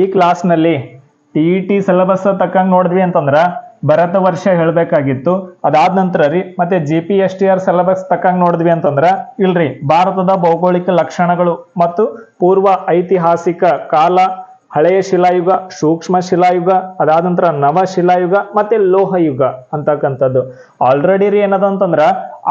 ಈ ಕ್ಲಾಸ್ನಲ್ಲಿ T E T syllabus ತಕ್ಕಂಗೆ ನೋಡಿದ್ವಿ ಅಂತಂದ್ರೆ ಭರತ ವರ್ಷ ಹೇಳಬೇಕಾಗಿತ್ತು. ಅದಾದ ನಂತರ ರೀ, ಮತ್ತೆ G P S T R syllabus ತಕ್ಕಂಗೆ ನೋಡಿದ್ವಿ ಅಂತಂದ್ರೆ ಇಲ್ರಿ, ಭಾರತದ ಭೌಗೋಳಿಕ ಲಕ್ಷಣಗಳು ಮತ್ತು ಪೂರ್ವ ಐತಿಹಾಸಿಕ ಕಾಲ, ಹಳೆಯ ಶಿಲಾಯುಗ, ಸೂಕ್ಷ್ಮ ಶಿಲಾಯುಗ, ಅದಾದ ನಂತರ ನವ ಶಿಲಾಯುಗ, ಮತ್ತೆ ಲೋಹಯುಗ ಅಂತಕ್ಕಂಥದ್ದು. ಆಲ್ರೆಡಿ ರೀ ಏನದ ಅಂತಂದ್ರ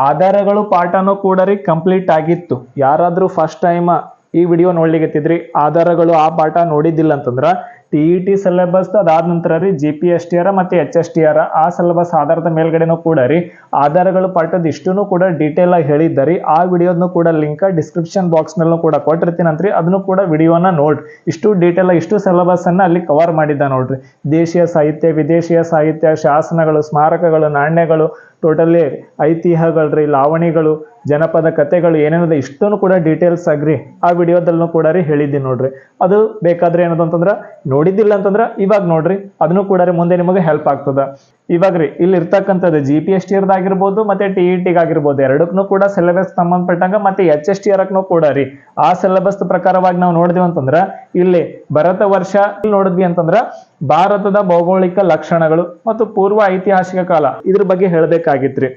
ಆಧಾರಗಳು ಪಾಠನೂ ಕೂಡ ರೀ ಕಂಪ್ಲೀಟ್ ಆಗಿತ್ತು. ಯಾರಾದರೂ ಫಸ್ಟ್ ಟೈಮ್ ಈ ವಿಡಿಯೋ ನೋಡ್ಲಿಕತ್ತಿದ್ರಿ ಆಧಾರಗಳು ಆ ಪಾಠ ನೋಡಿದ್ದಿಲ್ಲ ಅಂತಂದ್ರ ಟಿ ಇ ಟಿ ಸಿಲೆಬಸ್ ಅದಾದ ನಂತರ ರೀ G P S T R ಮತ್ತೆ ಎಚ್ ಎಸ್ ಟಿ ಆರ್ ಆ ಸಿಲೆಬಸ್ ಆಧಾರದ ಮೇಲ್ಗಡೆನೂ ಕೂಡ ರೀ, ಆಧಾರಗಳು ಪಾಠದ ಇಷ್ಟೂ ಕೂಡ ಡೀಟೇಲ್ ಆಗಿ ಹೇಳಿದ್ದಾರೆ ಆ ವಿಡಿಯೋದ್ನು ಕೂಡ ಲಿಂಕ್ ಡಿಸ್ಕ್ರಿಪ್ಷನ್ ಬಾಕ್ಸ್ ನಲ್ಲೂ ಕೂಡ ಕೊಟ್ಟಿರ್ತೀನಂತ್ರಿ ಅದನ್ನು ಕೂಡ ವಿಡಿಯೋನ ನೋಡ್ರಿ ಇಷ್ಟು ಡೀಟೇಲ್ ಇಷ್ಟು ಸಿಲೆಬಸ್ ಅನ್ನ ಅಲ್ಲಿ ಕವರ್ ಮಾಡಿದ್ದ ನೋಡ್ರಿ. ದೇಶೀಯ ಸಾಹಿತ್ಯ, ವಿದೇಶೀಯ ಸಾಹಿತ್ಯ, ಶಾಸನಗಳು, ಸ್ಮಾರಕಗಳು, ನಾಣ್ಯಗಳು ಟೋಟಲಿ ಐತಿಹ್ಯಗಳ್ರಿ, ಲಾವಣಿಗಳು, ಜನಪದ ಕಥೆಗಳು ಏನೇನಿದೆ ಇಷ್ಟನ್ನು ಕೂಡ ಡೀಟೇಲ್ಸ್ ಆಗ್ರಿ. ಆ ವಿಡಿಯೋದಲ್ಲೂ ಕೂಡ ರೀ ಹೇಳಿದ್ದೀನಿ ನೋಡ್ರಿ. ಅದು ಬೇಕಾದ್ರೆ ಏನದು ಅಂತಂದ್ರೆ, ನೋಡಿದ್ದಿಲ್ಲ ಅಂತಂದ್ರೆ ಇವಾಗ ನೋಡ್ರಿ. ಅದನ್ನು ಕೂಡ ರೀ ಮುಂದೆ ನಿಮಗೆ ಹೆಲ್ಪ್ ಆಗ್ತದ. ಇವಾಗ ರೀ, ಇಲ್ಲಿ ಇರ್ತಕ್ಕಂಥದ್ದು ಜಿ ಪಿ ಎಸ್ ಟಿ ಆಗಿರ್ಬೋದು ಮತ್ತೆ ಟಿ ಇ ಟಿಗೆ ಆಗಿರ್ಬೋದು ಎರಡಕ್ಕೂ ಕೂಡ ಸಿಲೆಬಸ್ ಸಂಬಂಧಪಟ್ಟಂಗ ಮತ್ತೆ ಎಚ್ ಎಸ್ ಟಿ ಕೂಡ ರೀ. ಆ ಸಿಲೆಬಸ್ ಪ್ರಕಾರವಾಗಿ ನಾವು ನೋಡಿದ್ವಿ ಅಂತಂದ್ರ, ಇಲ್ಲಿ ಭರತ ವರ್ಷ ನೋಡಿದ್ವಿ ಅಂತಂದ್ರ ಭಾರತದ ಭೌಗೋಳಿಕ ಲಕ್ಷಣಗಳು ಮತ್ತು ಪೂರ್ವ ಐತಿಹಾಸಿಕ ಕಾಲ ಇದ್ರ ಬಗ್ಗೆ ಹೇಳ್ಬೇಕಾಗಿತ್ರಿ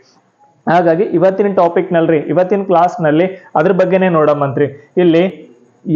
ಹಾಗಾಗಿ ಇವತ್ತಿನ ಟಾಪಿಕ್ ನಲ್ರಿ, ಇವತ್ತಿನ ಕ್ಲಾಸ್ನಲ್ಲಿ ಅದ್ರ ಬಗ್ಗೆನೇ ನೋಡಮ್ಮಂತ್ರಿ ಇಲ್ಲಿ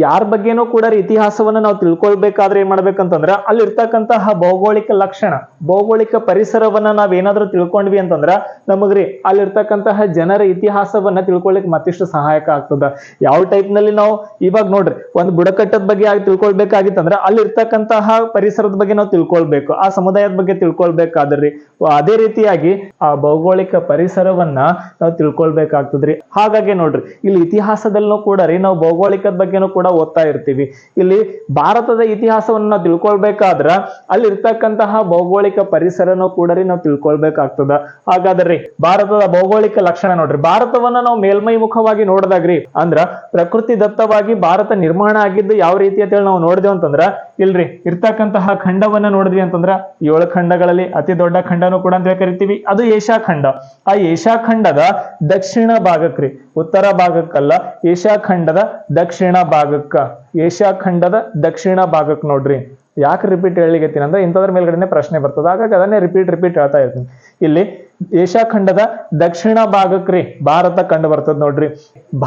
ಯಾರ ಬಗ್ಗೆನೂ ಕೂಡ ಇತಿಹಾಸವನ್ನ ನಾವು ತಿಳ್ಕೊಳ್ಬೇಕಾದ್ರೆ ಏನ್ ಮಾಡ್ಬೇಕಂತಂದ್ರೆ ಅಲ್ಲಿರ್ತಕ್ಕಂತಹ ಭೌಗೋಳಿಕ ಲಕ್ಷಣ, ಭೌಗೋಳಿಕ ಪರಿಸರವನ್ನ ನಾವೇನಾದ್ರೂ ತಿಳ್ಕೊಂಡ್ವಿ ಅಂತಂದ್ರ ನಮಗ್ರಿ ಅಲ್ಲಿರ್ತಕ್ಕಂತಹ ಜನರ ಇತಿಹಾಸವನ್ನ ತಿಳ್ಕೊಳ್ಲಿಕ್ ಮತ್ತಿಷ್ಟು ಸಹಾಯಕ ಆಗ್ತದ. ಯಾವ ಟೈಪ್ನಲ್ಲಿ ನಾವು ಇವಾಗ ನೋಡ್ರಿ ಒಂದು ಬುಡಕಟ್ಟದ ಬಗ್ಗೆ ಆಗಿ ತಿಳ್ಕೊಳ್ಬೇಕಾಗಿತ್ತಂದ್ರ ಅಲ್ಲಿರ್ತಕ್ಕಂತಹ ಪರಿಸರದ ಬಗ್ಗೆ ನಾವು ತಿಳ್ಕೊಳ್ಬೇಕು, ಆ ಸಮುದಾಯದ ಬಗ್ಗೆ ತಿಳ್ಕೊಳ್ಬೇಕಾದ್ರಿ. ಅದೇ ರೀತಿಯಾಗಿ ಆ ಭೌಗೋಳಿಕ ಪರಿಸರವನ್ನ ನಾವು ತಿಳ್ಕೊಳ್ಬೇಕಾಗ್ತದ್ರಿ. ಹಾಗಾಗಿ ನೋಡ್ರಿ, ಇಲ್ಲಿ ಇತಿಹಾಸದಲ್ಲೂ ಕೂಡ ರೀ ನಾವು ಭೌಗೋಳಿಕದ ಬಗ್ಗೆನೂ ಕೂಡ ಓದ್ತಾ ಇರ್ತೀವಿ. ಇಲ್ಲಿ ಭಾರತದ ಇತಿಹಾಸವನ್ನ ನಾವು ತಿಳ್ಕೊಳ್ಬೇಕಾದ್ರ ಅಲ್ಲಿ ಇರ್ತಕ್ಕಂತಹ ಭೌಗೋಳಿಕ ಪರಿಸರನೂ ಕೂಡ ರೀ ನಾವು ತಿಳ್ಕೊಳ್ಬೇಕಾಗ್ತದ. ಹಾಗಾದ್ರಿ ಭಾರತದ ಭೌಗೋಳಿಕ ಲಕ್ಷಣ ನೋಡ್ರಿ, ಭಾರತವನ್ನ ನಾವು ಮೇಲ್ಮೈ ಮುಖವಾಗಿ ನೋಡಿದಾಗ್ರಿ ಅಂದ್ರ ಪ್ರಕೃತಿ ದತ್ತವಾಗಿ ಭಾರತ ನಿರ್ಮಾಣ ಆಗಿದ್ದು ಯಾವ ರೀತಿ ಅಂತೇಳಿ ನಾವು ನೋಡಿದೆವು ಅಂತಂದ್ರ ಇಲ್ರಿ, ಇರ್ತಕ್ಕಂತಹ ಖಂಡವನ್ನ ನೋಡಿದ್ವಿ ಅಂತಂದ್ರ ಏಳು ಖಂಡಗಳಲ್ಲಿ ಅತಿ ದೊಡ್ಡ ಖಂಡನು ಕೂಡ ಅಂತ ಹೇಳಿ ಕರಿತೀವಿ. ಅದು ಏಷ್ಯಾ ಖಂಡ. ಆ ಏಷ್ಯಾ ಖಂಡದ ದಕ್ಷಿಣ ಭಾಗಕ್ರಿ, ಉತ್ತರ ಭಾಗಕ್ಕಲ್ಲ ಏಷ್ಯಾ ಖಂಡದ ದಕ್ಷಿಣ ಭಾಗಕ್ಕ. ಏಷ್ಯಾ ಖಂಡದ ದಕ್ಷಿಣ ಭಾಗಕ್ಕೆ ನೋಡ್ರಿ. ಯಾಕೆ ರಿಪೀಟ್ ಹೇಳಿಗತ್ತೀನಿ ಅಂದ್ರೆ ಇಂಥದ್ರ ಮೇಲ್ಗಡೆನೆ ಪ್ರಶ್ನೆ ಬರ್ತದೆ. ಹಾಗಾಗಿ ಅದನ್ನೇ ರಿಪೀಟ್ ರಿಪೀಟ್ ಹೇಳ್ತಾ ಇರ್ತೀನಿ. ಇಲ್ಲಿ ಏಷ್ಯಾ ಖಂಡದ ದಕ್ಷಿಣ ಭಾಗಕ್ರಿ ಭಾರತ ಕಂಡು ಬರ್ತದೆ ನೋಡ್ರಿ.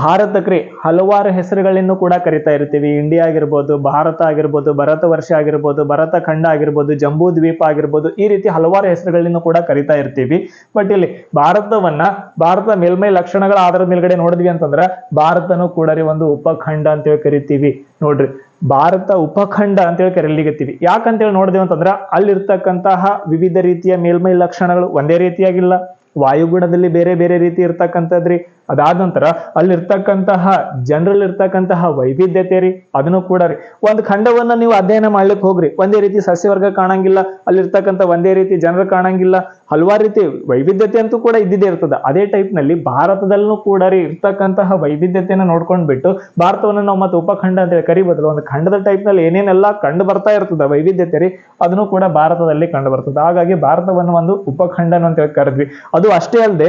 ಭಾರತಕ್ರಿ ಹಲವಾರು ಹೆಸರುಗಳನ್ನು ಕೂಡ ಕರಿತಾ ಇರ್ತೀವಿ. ಇಂಡಿಯಾ ಆಗಿರ್ಬೋದು, ಭಾರತ ಆಗಿರ್ಬೋದು ಭರತ ವರ್ಷ ಆಗಿರ್ಬೋದು, ಭರತ ಖಂಡ ಆಗಿರ್ಬೋದು, ಜಂಬೂ ದ್ವೀಪ ಆಗಿರ್ಬೋದು ಈ ರೀತಿ ಹಲವಾರು ಹೆಸರುಗಳನ್ನು ಕೂಡ ಕರಿತಾ ಇರ್ತೀವಿ. ಬಟ್ ಇಲ್ಲಿ ಭಾರತವನ್ನ ಭಾರತ ಮೇಲ್ಮೈ ಲಕ್ಷಣಗಳ ಆಧಾರದ ಮೇಲ್ಗಡೆ ನೋಡಿದ್ವಿ ಅಂತಂದ್ರ ಭಾರತನೂ ಕೂಡ ರೀ ಒಂದು ಉಪಖಂಡ ಅಂತೇಳಿ ಕರಿತೀವಿ ನೋಡ್ರಿ. ಭಾರತ ಉಪಖಂಡ ಅಂತೇಳಿ ಕರೆಯಲಿಗತ್ತೀವಿ ಯಾಕಂತೇಳಿ ನೋಡಿದೆವು ಅಂತಂದ್ರೆ ಅಲ್ಲಿರ್ತಕ್ಕಂತಹ ವಿವಿಧ ರೀತಿಯ ಮೇಲ್ಮೈ ಲಕ್ಷಣಗಳು ಒಂದೇ ರೀತಿಯಾಗಿಲ್ಲ. ವಾಯುಗುಣದಲ್ಲಿ ಬೇರೆ ಬೇರೆ ರೀತಿ ಇರ್ತಕ್ಕಂಥದ್ರಿ. ಅದಾದ ನಂತರ ಅಲ್ಲಿರ್ತಕ್ಕಂತಹ ಜನರಲ್ಲಿ ಇರ್ತಕ್ಕಂತಹ ವೈವಿಧ್ಯತೆ ರೀ ಅದನ್ನು ಕೂಡ ರೀ. ಒಂದು ಖಂಡವನ್ನ ನೀವು ಅಧ್ಯಯನ ಮಾಡ್ಲಿಕ್ಕೆ ಹೋಗ್ರಿ. ಒಂದೇ ರೀತಿ ಸಸ್ಯವರ್ಗ ಕಾಣಂಗಿಲ್ಲ, ಅಲ್ಲಿರ್ತಕ್ಕಂಥ ಒಂದೇ ರೀತಿ ಜನರು ಕಾಣಂಗಿಲ್ಲ, ಹಲವಾರು ರೀತಿ ವೈವಿಧ್ಯತೆ ಅಂತೂ ಕೂಡ ಇದ್ದಿದ್ದೇ ಇರ್ತದೆ. ಅದೇ ಟೈಪ್ನಲ್ಲಿ ಭಾರತದಲ್ಲೂ ಕೂಡ ರೀ ಇರ್ತಕ್ಕಂತಹ ವೈವಿಧ್ಯತೆಯನ್ನು ನೋಡ್ಕೊಂಡ್ಬಿಟ್ಟು ಭಾರತವನ್ನು ನಾವು ಮತ್ತೆ ಉಪಖಂಡ ಅಂತ ಹೇಳಿ ಕರಿಬೋದು ಒಂದು ಖಂಡದ ಟೈಪ್ನಲ್ಲಿ ಏನೇನೆಲ್ಲ ಕಂಡು ಬರ್ತಾ ಇರ್ತದೆ ವೈವಿಧ್ಯತೆ ರೀ, ಅದನ್ನು ಕೂಡ ಭಾರತದಲ್ಲಿ ಕಂಡು ಬರ್ತದೆ. ಹಾಗಾಗಿ ಭಾರತವನ್ನು ಒಂದು ಉಪಖಂಡನ ಅಂತ ಹೇಳಿ ಕರೆದ್ವಿ. ಅದು ಅಷ್ಟೇ ಅಲ್ಲದೆ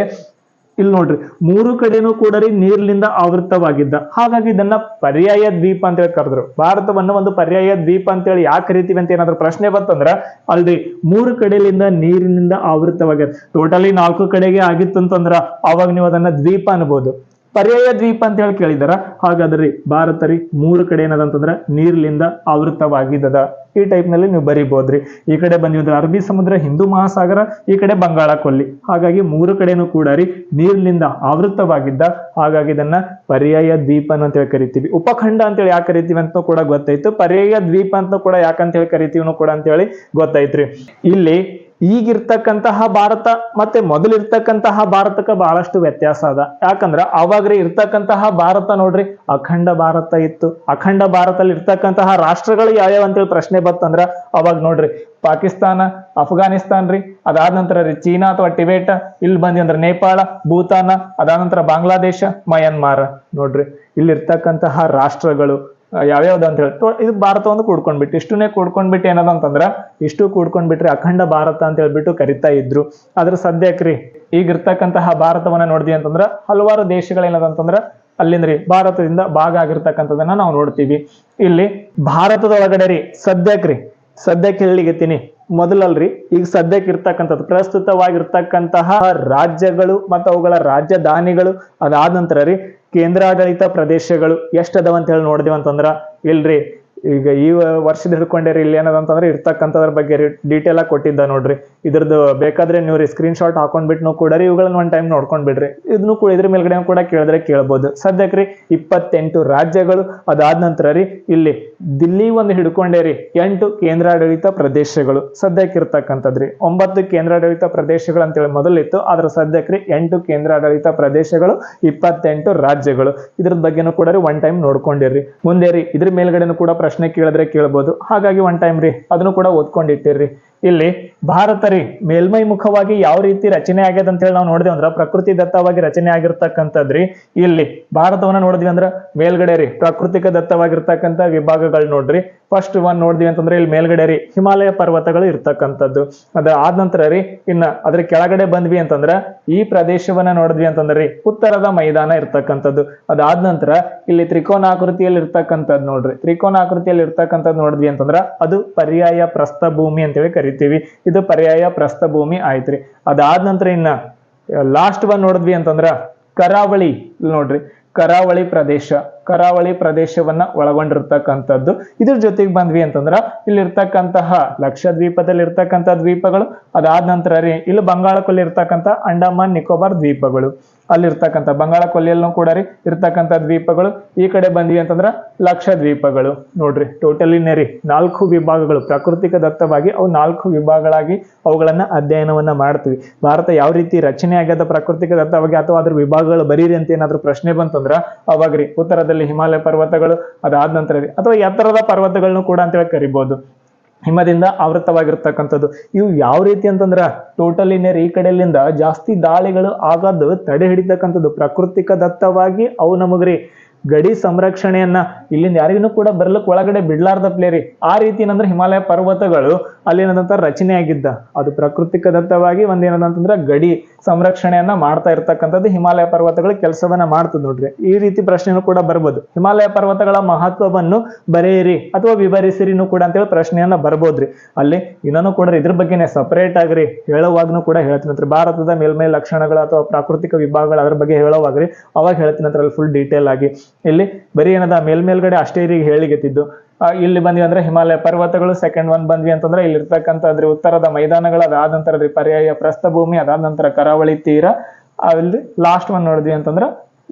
ಇಲ್ಲಿ ನೋಡ್ರಿ, ಮೂರು ಕಡೆನೂ ಕೂಡ ರೀ ನೀರಿನಿಂದ ಆವೃತವಾಗಿದ್ದ ಹಾಗಾಗಿ ಇದನ್ನ ಪರ್ಯಾಯ ದ್ವೀಪ ಅಂತ ಹೇಳಿ ಕರೆದ್ರು. ಭಾರತವನ್ನು ಒಂದು ಪರ್ಯಾಯ ದ್ವೀಪ ಅಂತ ಹೇಳಿ ಯಾಕೆ ಕರಿತೀವಿ ಅಂತ ಏನಾದ್ರು ಪ್ರಶ್ನೆ ಬಂತಂದ್ರ, ಅಲ್ರಿ, ಮೂರು ಕಡೆಯಿಂದ ನೀರಿನಿಂದ ಆವೃತವಾಗಿದೆ ಟೋಟಲಿ ನಾಲ್ಕು ಕಡೆಗೆ ಆಗಿತ್ತು ಅಂತಂದ್ರ ಅವಾಗ ನೀವು ಅದನ್ನ ದ್ವೀಪ ಅನ್ಬೋದು. ಪರ್ಯಾಯ ದ್ವೀಪ ಅಂತ ಹೇಳಿ ಕೇಳಿದಾರ. ಹಾಗಾದ್ರೆ ಭಾರತ ರೀ, ಮೂರು ಕಡೆ ಏನದಂತಂದ್ರ ನೀರ್ಲಿಂದ ಆವೃತವಾಗಿದ್ದದ ಈ ಟೈಪ್ನಲ್ಲಿ ನೀವು ಬರಿಬೋದ್ರಿ. ಈ ಕಡೆ ಬಂದಿದ್ರೆ ಅರಬ್ಬಿ ಸಮುದ್ರ, ಹಿಂದೂ ಮಹಾಸಾಗರ, ಈ ಕಡೆ ಬಂಗಾಳ ಕೊಲ್ಲಿ. ಹಾಗಾಗಿ ಮೂರು ಕಡೆನೂ ಕೂಡ ರೀ, ನೀರ್ಲಿಂದ ಆವೃತವಾಗಿದ್ದ ಹಾಗಾಗಿ ಇದನ್ನ ಪರ್ಯಾಯ ದ್ವೀಪ ಅಂತ ಹೇಳಿ ಕರಿತೀವಿ. ಉಪಖಂಡ ಅಂತ ಹೇಳಿ ಯಾಕೆ ಕರಿತೀವಿ ಅಂತ ಕೂಡ ಗೊತ್ತಾಯ್ತು. ಪರ್ಯಾಯ ದ್ವೀಪ ಅಂತ ಕೂಡ ಯಾಕಂತ ಹೇಳಿ ಕರಿತೀವಿ ಕೂಡ ಅಂತ ಹೇಳಿ ಗೊತ್ತಾಯ್ತ್ರಿ. ಇಲ್ಲಿ ಈಗಿರ್ತಕ್ಕಂತಹ ಭಾರತ ಮತ್ತೆ ಮೊದಲಿರ್ತಕ್ಕಂತಹ ಭಾರತಕ್ಕೆ ಬಹಳಷ್ಟು ವ್ಯತ್ಯಾಸ ಅದ. ಯಾಕಂದ್ರ ಅವಾಗ್ರಿ ಇರ್ತಕ್ಕಂತಹ ಭಾರತ ನೋಡ್ರಿ, ಅಖಂಡ ಭಾರತ ಇತ್ತು. ಅಖಂಡ ಭಾರತದಲ್ಲಿ ಇರ್ತಕ್ಕಂತಹ ರಾಷ್ಟ್ರಗಳು ಯಾವ್ಯಾವ ಅಂತೇಳಿ ಪ್ರಶ್ನೆ ಬಂತಂದ್ರ ಅವಾಗ ನೋಡ್ರಿ, ಪಾಕಿಸ್ತಾನ, ಅಫ್ಘಾನಿಸ್ತಾನ್ ರೀ, ಅದಾದ ನಂತರ ರೀ ಚೀನಾ ಅಥವಾ ಟಿಬೇಟ ಇಲ್ಲಿ ಬಂದಿ ಅಂದ್ರೆ ನೇಪಾಳ, ಭೂತಾನ, ಅದಾದ ನಂತರ ಬಾಂಗ್ಲಾದೇಶ, ಮಯನ್ಮಾರ್ ನೋಡ್ರಿ. ಇಲ್ಲಿರ್ತಕ್ಕಂತಹ ರಾಷ್ಟ್ರಗಳು ಯಾವ್ಯಾವ್ದು ಅಂತ ಹೇಳಿ. ಇದು ಭಾರತ ಒಂದು ಕೂಡ್ಕೊಂಡ್ಬಿಟ್ಟು, ಇಷ್ಟನ್ನೇ ಕೂಡ್ಕೊಂಡ್ಬಿಟ್ಟು ಏನದ ಅಂತಂದ್ರ, ಇಷ್ಟು ಕೂಡ್ಕೊಂಡ್ಬಿಟ್ರೆ ಅಖಂಡ ಭಾರತ ಅಂತ ಹೇಳ್ಬಿಟ್ಟು ಕರಿತಾ ಇದ್ರು. ಆದ್ರೆ ಸದ್ಯಕ್ಕೆ ಈಗ ಇರ್ತಕ್ಕಂತಹ ಭಾರತವನ್ನ ನೋಡಿದ್ವಿ ಅಂತಂದ್ರ, ಹಲವಾರು ದೇಶಗಳೇನದ ಅಂತಂದ್ರ, ಅಲ್ಲಿಂದ ರೀ, ಭಾರತದಿಂದ ಭಾಗ ಆಗಿರ್ತಕ್ಕಂಥದನ್ನ ನಾವು ನೋಡ್ತೀವಿ. ಇಲ್ಲಿ ಭಾರತದೊಳಗಡೆ ರೀ ಸದ್ಯಕ್ಕೆ ಸದ್ಯಕ್ಕೆ ಹೇಳಿಗತ್ತೀನಿ ಮೊದಲಲ್ರಿ ಈಗ ಸದ್ಯಕ್ಕೆ ಇರ್ತಕ್ಕಂಥದ್ದು, ಪ್ರಸ್ತುತವಾಗಿರ್ತಕ್ಕಂತಹ ರಾಜ್ಯಗಳು ಮತ್ತು ಅವುಗಳ ರಾಜಧಾನಿಗಳು ಅದಾದ ನಂತರ ರೀ ಕೇಂದ್ರಾಡಳಿತ ಪ್ರದೇಶಗಳು ಎಷ್ಟು ಅಂತ ಹೇಳಿ ನೋಡಿದೀವಿ ಅಂತಂದ್ರೆ, ಇಲ್ರಿ, ಈಗ ಈ ವರ್ಷದ ಹಿಡ್ಕೊಂಡೇರಿ ಇಲ್ಲಿ ಏನದ ಅಂತಂದ್ರೆ ಇರ್ತಕ್ಕಂಥದ್ರ ಬಗ್ಗೆ ಡೀಟೇಲ್ ಆಗಿ ಕೊಟ್ಟಿದ್ದ ನೋಡ್ರಿ. ಇದ್ರದ್ದು ಬೇಕಾದ್ರೆ ನೀವು ರೀ ಸ್ಕ್ರೀನ್ ಶಾಟ್ ಹಾಕೊಂಡ್ಬಿಟ್ಟು ಕೂಡ ರೀ, ಇವುಗಳನ್ನ ಒಂದು ಟೈಮ್ ನೋಡ್ಕೊಂಡು ಬಿಡ್ರಿ. ಇದನ್ನು ಕೂಡ ಇದ್ರ ಮೇಲ್ಗಡೆ ಕೂಡ ಕೇಳಿದ್ರೆ ಕೇಳ್ಬೋದು. ಸದ್ಯಕ್ಕೆ ರೀ ಇಪ್ಪತ್ತೆಂಟು ರಾಜ್ಯಗಳು ಅದಾದ ನಂತರ ರೀ ಇಲ್ಲಿ ದಿಲ್ಲಿ ಒಂದು ಹಿಡ್ಕೊಂಡೇರಿ ಎಂಟು ಕೇಂದ್ರಾಡಳಿತ ಪ್ರದೇಶಗಳು. ಸದ್ಯಕ್ಕೆ ಇರ್ತಕ್ಕಂಥದ್ರಿ. ಒಂಬತ್ತು ಕೇಂದ್ರಾಡಳಿತ ಪ್ರದೇಶಗಳು ಅಂತೇಳಿ ಮೊದಲಿತ್ತು. ಆದ್ರೆ ಸದ್ಯಕ್ಕೆ ರೀ ಎಂಟು ಕೇಂದ್ರಾಡಳಿತ ಪ್ರದೇಶಗಳು, ಇಪ್ಪತ್ತೆಂಟು ರಾಜ್ಯಗಳು. ಇದ್ರ ಬಗ್ಗೆನೂ ಕೂಡ ರೀ ಒನ್ ಟೈಮ್ ನೋಡ್ಕೊಂಡಿರ್ರಿ. ಮುಂದೆ ರೀ ಇದ್ರ ಮೇಲ್ಗಡೆನೂ ಕೂಡ ಪ್ರಶ್ನೆ ಕೇಳಿದ್ರೆ ಕೇಳ್ಬೋದು. ಹಾಗಾಗಿ ಒನ್ ಟೈಮ್ ರೀ. ಅದನ್ನು ಕೂಡ ಓದ್ಕೊಂಡಿಟ್ಟಿರ್ರಿ. ಇಲ್ಲಿ ಭಾರತ ರೀ, ಮೇಲ್ಮೈ ಮುಖವಾಗಿ ಯಾವ ರೀತಿ ರಚನೆ ಆಗ್ಯದ ಅಂತ ಹೇಳಿ ನಾವು ನೋಡಿದ್ವಿ ಅಂದ್ರ ಪ್ರಕೃತಿ ದತ್ತವಾಗಿ ರಚನೆ ಆಗಿರ್ತಕ್ಕಂಥದ್ರಿ. ಇಲ್ಲಿ ಭಾರತವನ್ನ ನೋಡಿದ್ವಿ ಅಂದ್ರ ಮೇಲ್ಗಡೆ ರೀ, ಪ್ರಾಕೃತಿಕ ದತ್ತವಾಗಿರ್ತಕ್ಕಂಥ ವಿಭಾಗಗಳು ನೋಡ್ರಿ. ಫಸ್ಟ್ ಒನ್ ನೋಡಿದ್ವಿ ಅಂತಂದ್ರೆ ಇಲ್ಲಿ ಮೇಲ್ಗಡೆ ರೀ, ಹಿಮಾಲಯ ಪರ್ವತಗಳು ಇರ್ತಕ್ಕಂಥದ್ದು. ಅದ ಆದ ನಂತರ ರೀ, ಇನ್ನ ಅದ್ರ ಕೆಳಗಡೆ ಬಂದ್ವಿ ಅಂತಂದ್ರ ಈ ಪ್ರದೇಶವನ್ನ ನೋಡಿದ್ವಿ ಅಂತಂದ್ರೆ ರೀ, ಉತ್ತರದ ಮೈದಾನ ಇರ್ತಕ್ಕಂಥದ್ದು. ಅದಾದ ನಂತರ ಇಲ್ಲಿ ತ್ರಿಕೋನಾಕೃತಿಯಲ್ಲಿ ಇರ್ತಕ್ಕಂಥದ್ದು ನೋಡ್ರಿ. ತ್ರಿಕೋನಾಕೃತಿಯಲ್ಲಿ ಇರ್ತಕ್ಕಂಥದ್ದು ನೋಡಿದ್ವಿ ಅಂತಂದ್ರ ಅದು ಪರ್ಯಾಯ ಪ್ರಸ್ಥ ಪ್ರಸ್ಥಭೂಮಿ ಅಂತೇಳಿ ಕರಿತೀವಿ. ಇದು ಪರ್ಯಾಯ ಪ್ರಸ್ಥಭೂಮಿ ಆಯ್ತ್ರಿ. ಅದಾದ ನಂತರ ಇನ್ನ ಲಾಸ್ಟ್ ಒನ್ ನೋಡಿದ್ವಿ ಅಂತಂದ್ರ ಕರಾವಳಿ ನೋಡ್ರಿ. ಕರಾವಳಿ ಪ್ರದೇಶ. ಕರಾವಳಿ ಪ್ರದೇಶವನ್ನ ಒಳಗೊಂಡಿರ್ತಕ್ಕಂಥದ್ದು. ಇದ್ರ ಜೊತೆಗೆ ಬಂದ್ವಿ ಅಂತಂದ್ರ ಇಲ್ಲಿ ಇರ್ತಕ್ಕಂತಹ ಲಕ್ಷದ್ವೀಪದಲ್ಲಿ ಇರ್ತಕ್ಕಂಥ ದ್ವೀಪಗಳು. ಅದಾದ ನಂತರ ರೀ, ಇಲ್ಲಿ ಬಂಗಾಳ ಕೊಲ್ಲಿ ಇರ್ತಕ್ಕಂಥ ಅಂಡಮಾನ್ ನಿಕೋಬಾರ್ ದ್ವೀಪಗಳು. ಅಲ್ಲಿರ್ತಕ್ಕಂಥ ಬಂಗಾಳ ಕೊಲ್ಲಿಯಲ್ಲೂ ಕೂಡ ರೀ ಇರ್ತಕ್ಕಂಥ ದ್ವೀಪಗಳು. ಈ ಕಡೆ ಬಂದ್ವಿ ಅಂತಂದ್ರೆ ಲಕ್ಷ ದ್ವೀಪಗಳು. ನೋಡ್ರಿ ಟೋಟಲಿನೇ ರೀ. ನಾಲ್ಕು ವಿಭಾಗಗಳು. ಪ್ರಾಕೃತಿಕ ದತ್ತವಾಗಿ ಅವು ನಾಲ್ಕು ವಿಭಾಗಗಳಾಗಿ ಅವುಗಳನ್ನ ಅಧ್ಯಯನವನ್ನ ಮಾಡ್ತೀವಿ. ಭಾರತ ಯಾವ ರೀತಿ ರಚನೆ ಆಗ್ಯದ ಪ್ರಾಕೃತಿಕ ದತ್ತವಾಗಿ ಅಥವಾ ಅದ್ರ ವಿಭಾಗಗಳು ಬರೀರಿ ಅಂತ ಏನಾದರೂ ಪ್ರಶ್ನೆ ಬಂತಂದ್ರ ಅವಾಗ ಉತ್ತರದಲ್ಲಿ ಹಿಮಾಲಯ ಪರ್ವತಗಳು, ಅದಾದ ನಂತರ ರೀ ಅಥವಾ ಎತ್ತರದ ಪರ್ವತಗಳನ್ನು ಕೂಡ ಅಂತೇಳಿ ಕರಿಬಹುದು ಹಿಮದಿಂದ ಆವೃತವಾಗಿರ್ತಕ್ಕಂಥದ್ದು ಇವು ಯಾವ ರೀತಿ ಅಂತಂದ್ರೆ ಟೋಟಲಿ ನೇರ್ ಈ ಕಡೆಯಿಂದ ಜಾಸ್ತಿ ದಾಳಿಗಳು ಆಗದ್ದು ತಡೆ ಹಿಡಿತಕ್ಕಂಥದ್ದು ಪ್ರಾಕೃತಿಕ ದತ್ತವಾಗಿ ಅವು ನಮಗ್ರಿ. ಗಡಿ ಸಂರಕ್ಷಣೆಯನ್ನ ಇಲ್ಲಿಂದ ಯಾರಿಗೂ ಕೂಡ ಬರ್ಲಿಕ್ಕೆ ಒಳಗಡೆ ಬಿಡ್ಲಾರ್ದ ಪ್ಲೇರಿ ಆ ರೀತಿ ಏನಂದ್ರೆ ಹಿಮಾಲಯ ಪರ್ವತಗಳು ಅಲ್ಲಿ ಅಲ್ಲೇನದಂತ ರಚನೆ ಆಗಿದ್ದ ಅದು ಪ್ರಾಕೃತಿಕ ದತ್ತವಾಗಿ ಒಂದೇನದಂತಂದ್ರೆ ಗಡಿ ಸಂರಕ್ಷಣೆಯನ್ನ ಮಾಡ್ತಾ ಇರ್ತಕ್ಕಂಥದ್ದು ಹಿಮಾಲಯ ಪರ್ವತಗಳು ಕೆಲಸವನ್ನ ಮಾಡ್ತದೆ ನೋಡ್ರಿ. ಈ ರೀತಿ ಪ್ರಶ್ನೆನೂ ಕೂಡ ಬರ್ಬೋದು. ಹಿಮಾಲಯ ಪರ್ವತಗಳ ಮಹತ್ವವನ್ನು ಬರೆಯಿರಿ ಅಥವಾ ವಿವರಿಸಿರಿನೂ ಕೂಡ ಅಂತೇಳಿ ಪ್ರಶ್ನೆಯನ್ನ ಬರ್ಬೋದ್ರಿ. ಅಲ್ಲಿ ಇನ್ನೂ ಕೂಡ ಇದ್ರ ಬಗ್ಗೆನೇ ಸಪರೇಟ್ ಆಗ್ರಿ. ಹೇಳುವಾಗ್ನು ಕೂಡ ಹೇಳ್ತೀನಿ ಭಾರತದ ಮೇಲ್ಮೈ ಲಕ್ಷಣಗಳು ಅಥವಾ ಪ್ರಾಕೃತಿಕ ವಿಭಾಗಗಳು ಅದ್ರ ಬಗ್ಗೆ ಹೇಳುವಾಗ್ರಿ. ಅವಾಗ ಹೇಳ್ತೀನಿ ಅಲ್ಲಿ ಫುಲ್ ಡೀಟೇಲ್ ಆಗಿ. ಇಲ್ಲಿ ಬರೀ ಏನದ ಮೇಲ್ಮೇಲ್ಗಡೆ ಅಷ್ಟೇ ರೀ ಹೇಳಿಗೆತ್ತಿದ್ದು ಇಲ್ಲಿ ಬಂದ್ವಿ ಅಂದ್ರೆ ಹಿಮಾಲಯ ಪರ್ವತಗಳು ಸೆಕೆಂಡ್ ಒನ್ ಬಂದ್ವಿ ಅಂತಂದ್ರೆ ಇಲ್ಲಿ ಇರ್ತಕ್ಕಂಥದ್ರಿ ಉತ್ತರದ ಮೈದಾನಗಳು ಅದಾದ ನಂತರ ಪರ್ಯಾಯ ಪ್ರಸ್ಥಭೂಮಿ ಅದಾದ ನಂತರ ಕರಾವಳಿ ತೀರ. ಅಲ್ಲಿ ಲಾಸ್ಟ್ ಒನ್ ನೋಡಿದ್ವಿ ಅಂತಂದ್ರ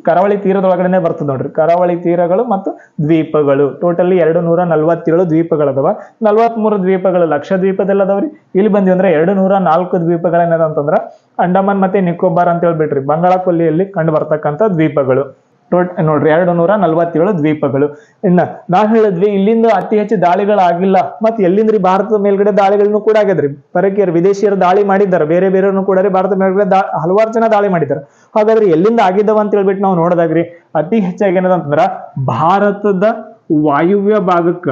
ಕರಾವಳಿ ತೀರದೊಳಗಡೆನೆ ಬರ್ತದೆ ನೋಡ್ರಿ. ಕರಾವಳಿ ತೀರಗಳು ಮತ್ತು ದ್ವೀಪಗಳು. ಟೋಟಲಿ ಎರಡು ನೂರ ನಲ್ವತ್ತೇಳು ದ್ವೀಪಗಳದವ. ನಲ್ವತ್ಮೂರು ದ್ವೀಪಗಳು ಲಕ್ಷ ದ್ವೀಪದಲ್ಲಿ ಅದಾವ್ರಿ ಇಲ್ಲಿ ಬಂದ್ವಿ ಅಂದ್ರೆ ಎರಡು ನೂರ ನಾಲ್ಕು ದ್ವೀಪಗಳೇನದ ಅಂತಂದ್ರ ಅಂಡಮಾನ್ ಮತ್ತೆ ನಿಕೋಬಾರ್ ಅಂತ ಹೇಳ್ಬಿಟ್ರಿ ಬಂಗಾಳ ಕೊಲ್ಲಿಯಲ್ಲಿ ಕಂಡು ಬರ್ತಕ್ಕಂಥ ದ್ವೀಪಗಳು. ಟೋಟ್ ನೋಡ್ರಿ, ಎರಡು ನೂರ ನಲ್ವತ್ತೇಳು ದ್ವೀಪಗಳು. ಇನ್ನ ನಾ ಹೇಳಿದ್ವಿ, ಇಲ್ಲಿಂದ ಅತಿ ಹೆಚ್ಚು ದಾಳಿಗಳಾಗಿಲ್ಲ, ಮತ್ತೆ ಎಲ್ಲಿಂದ್ರಿ ಭಾರತದ ಮೇಲ್ಗಡೆ ದಾಳಿಗಳನ್ನು ಕೂಡ ಆಗ್ಯದ್ರಿ ಪರಕೀಯರು, ವಿದೇಶಿಯರು ದಾಳಿ ಮಾಡಿದ್ದಾರೆ, ಬೇರೆ ಬೇರೆಯವ್ರನ್ನು ಕೂಡ ರೀ ಭಾರತದ ಮೇಲ್ಗಡೆ ದಾ ಹಲವಾರು ಜನ ದಾಳಿ ಮಾಡಿದ್ದಾರೆ. ಹಾಗಾದ್ರೆ ಎಲ್ಲಿಂದ ಆಗಿದ್ದವ ಅಂತ ಹೇಳ್ಬಿಟ್ಟು ನಾವು ನೋಡಿದಾಗ್ರಿ. ಅತಿ ಹೆಚ್ಚಾಗಿ ಏನದಂತಂದ್ರ, ಭಾರತದ ವಾಯುವ್ಯ ಭಾಗಕ್ಕ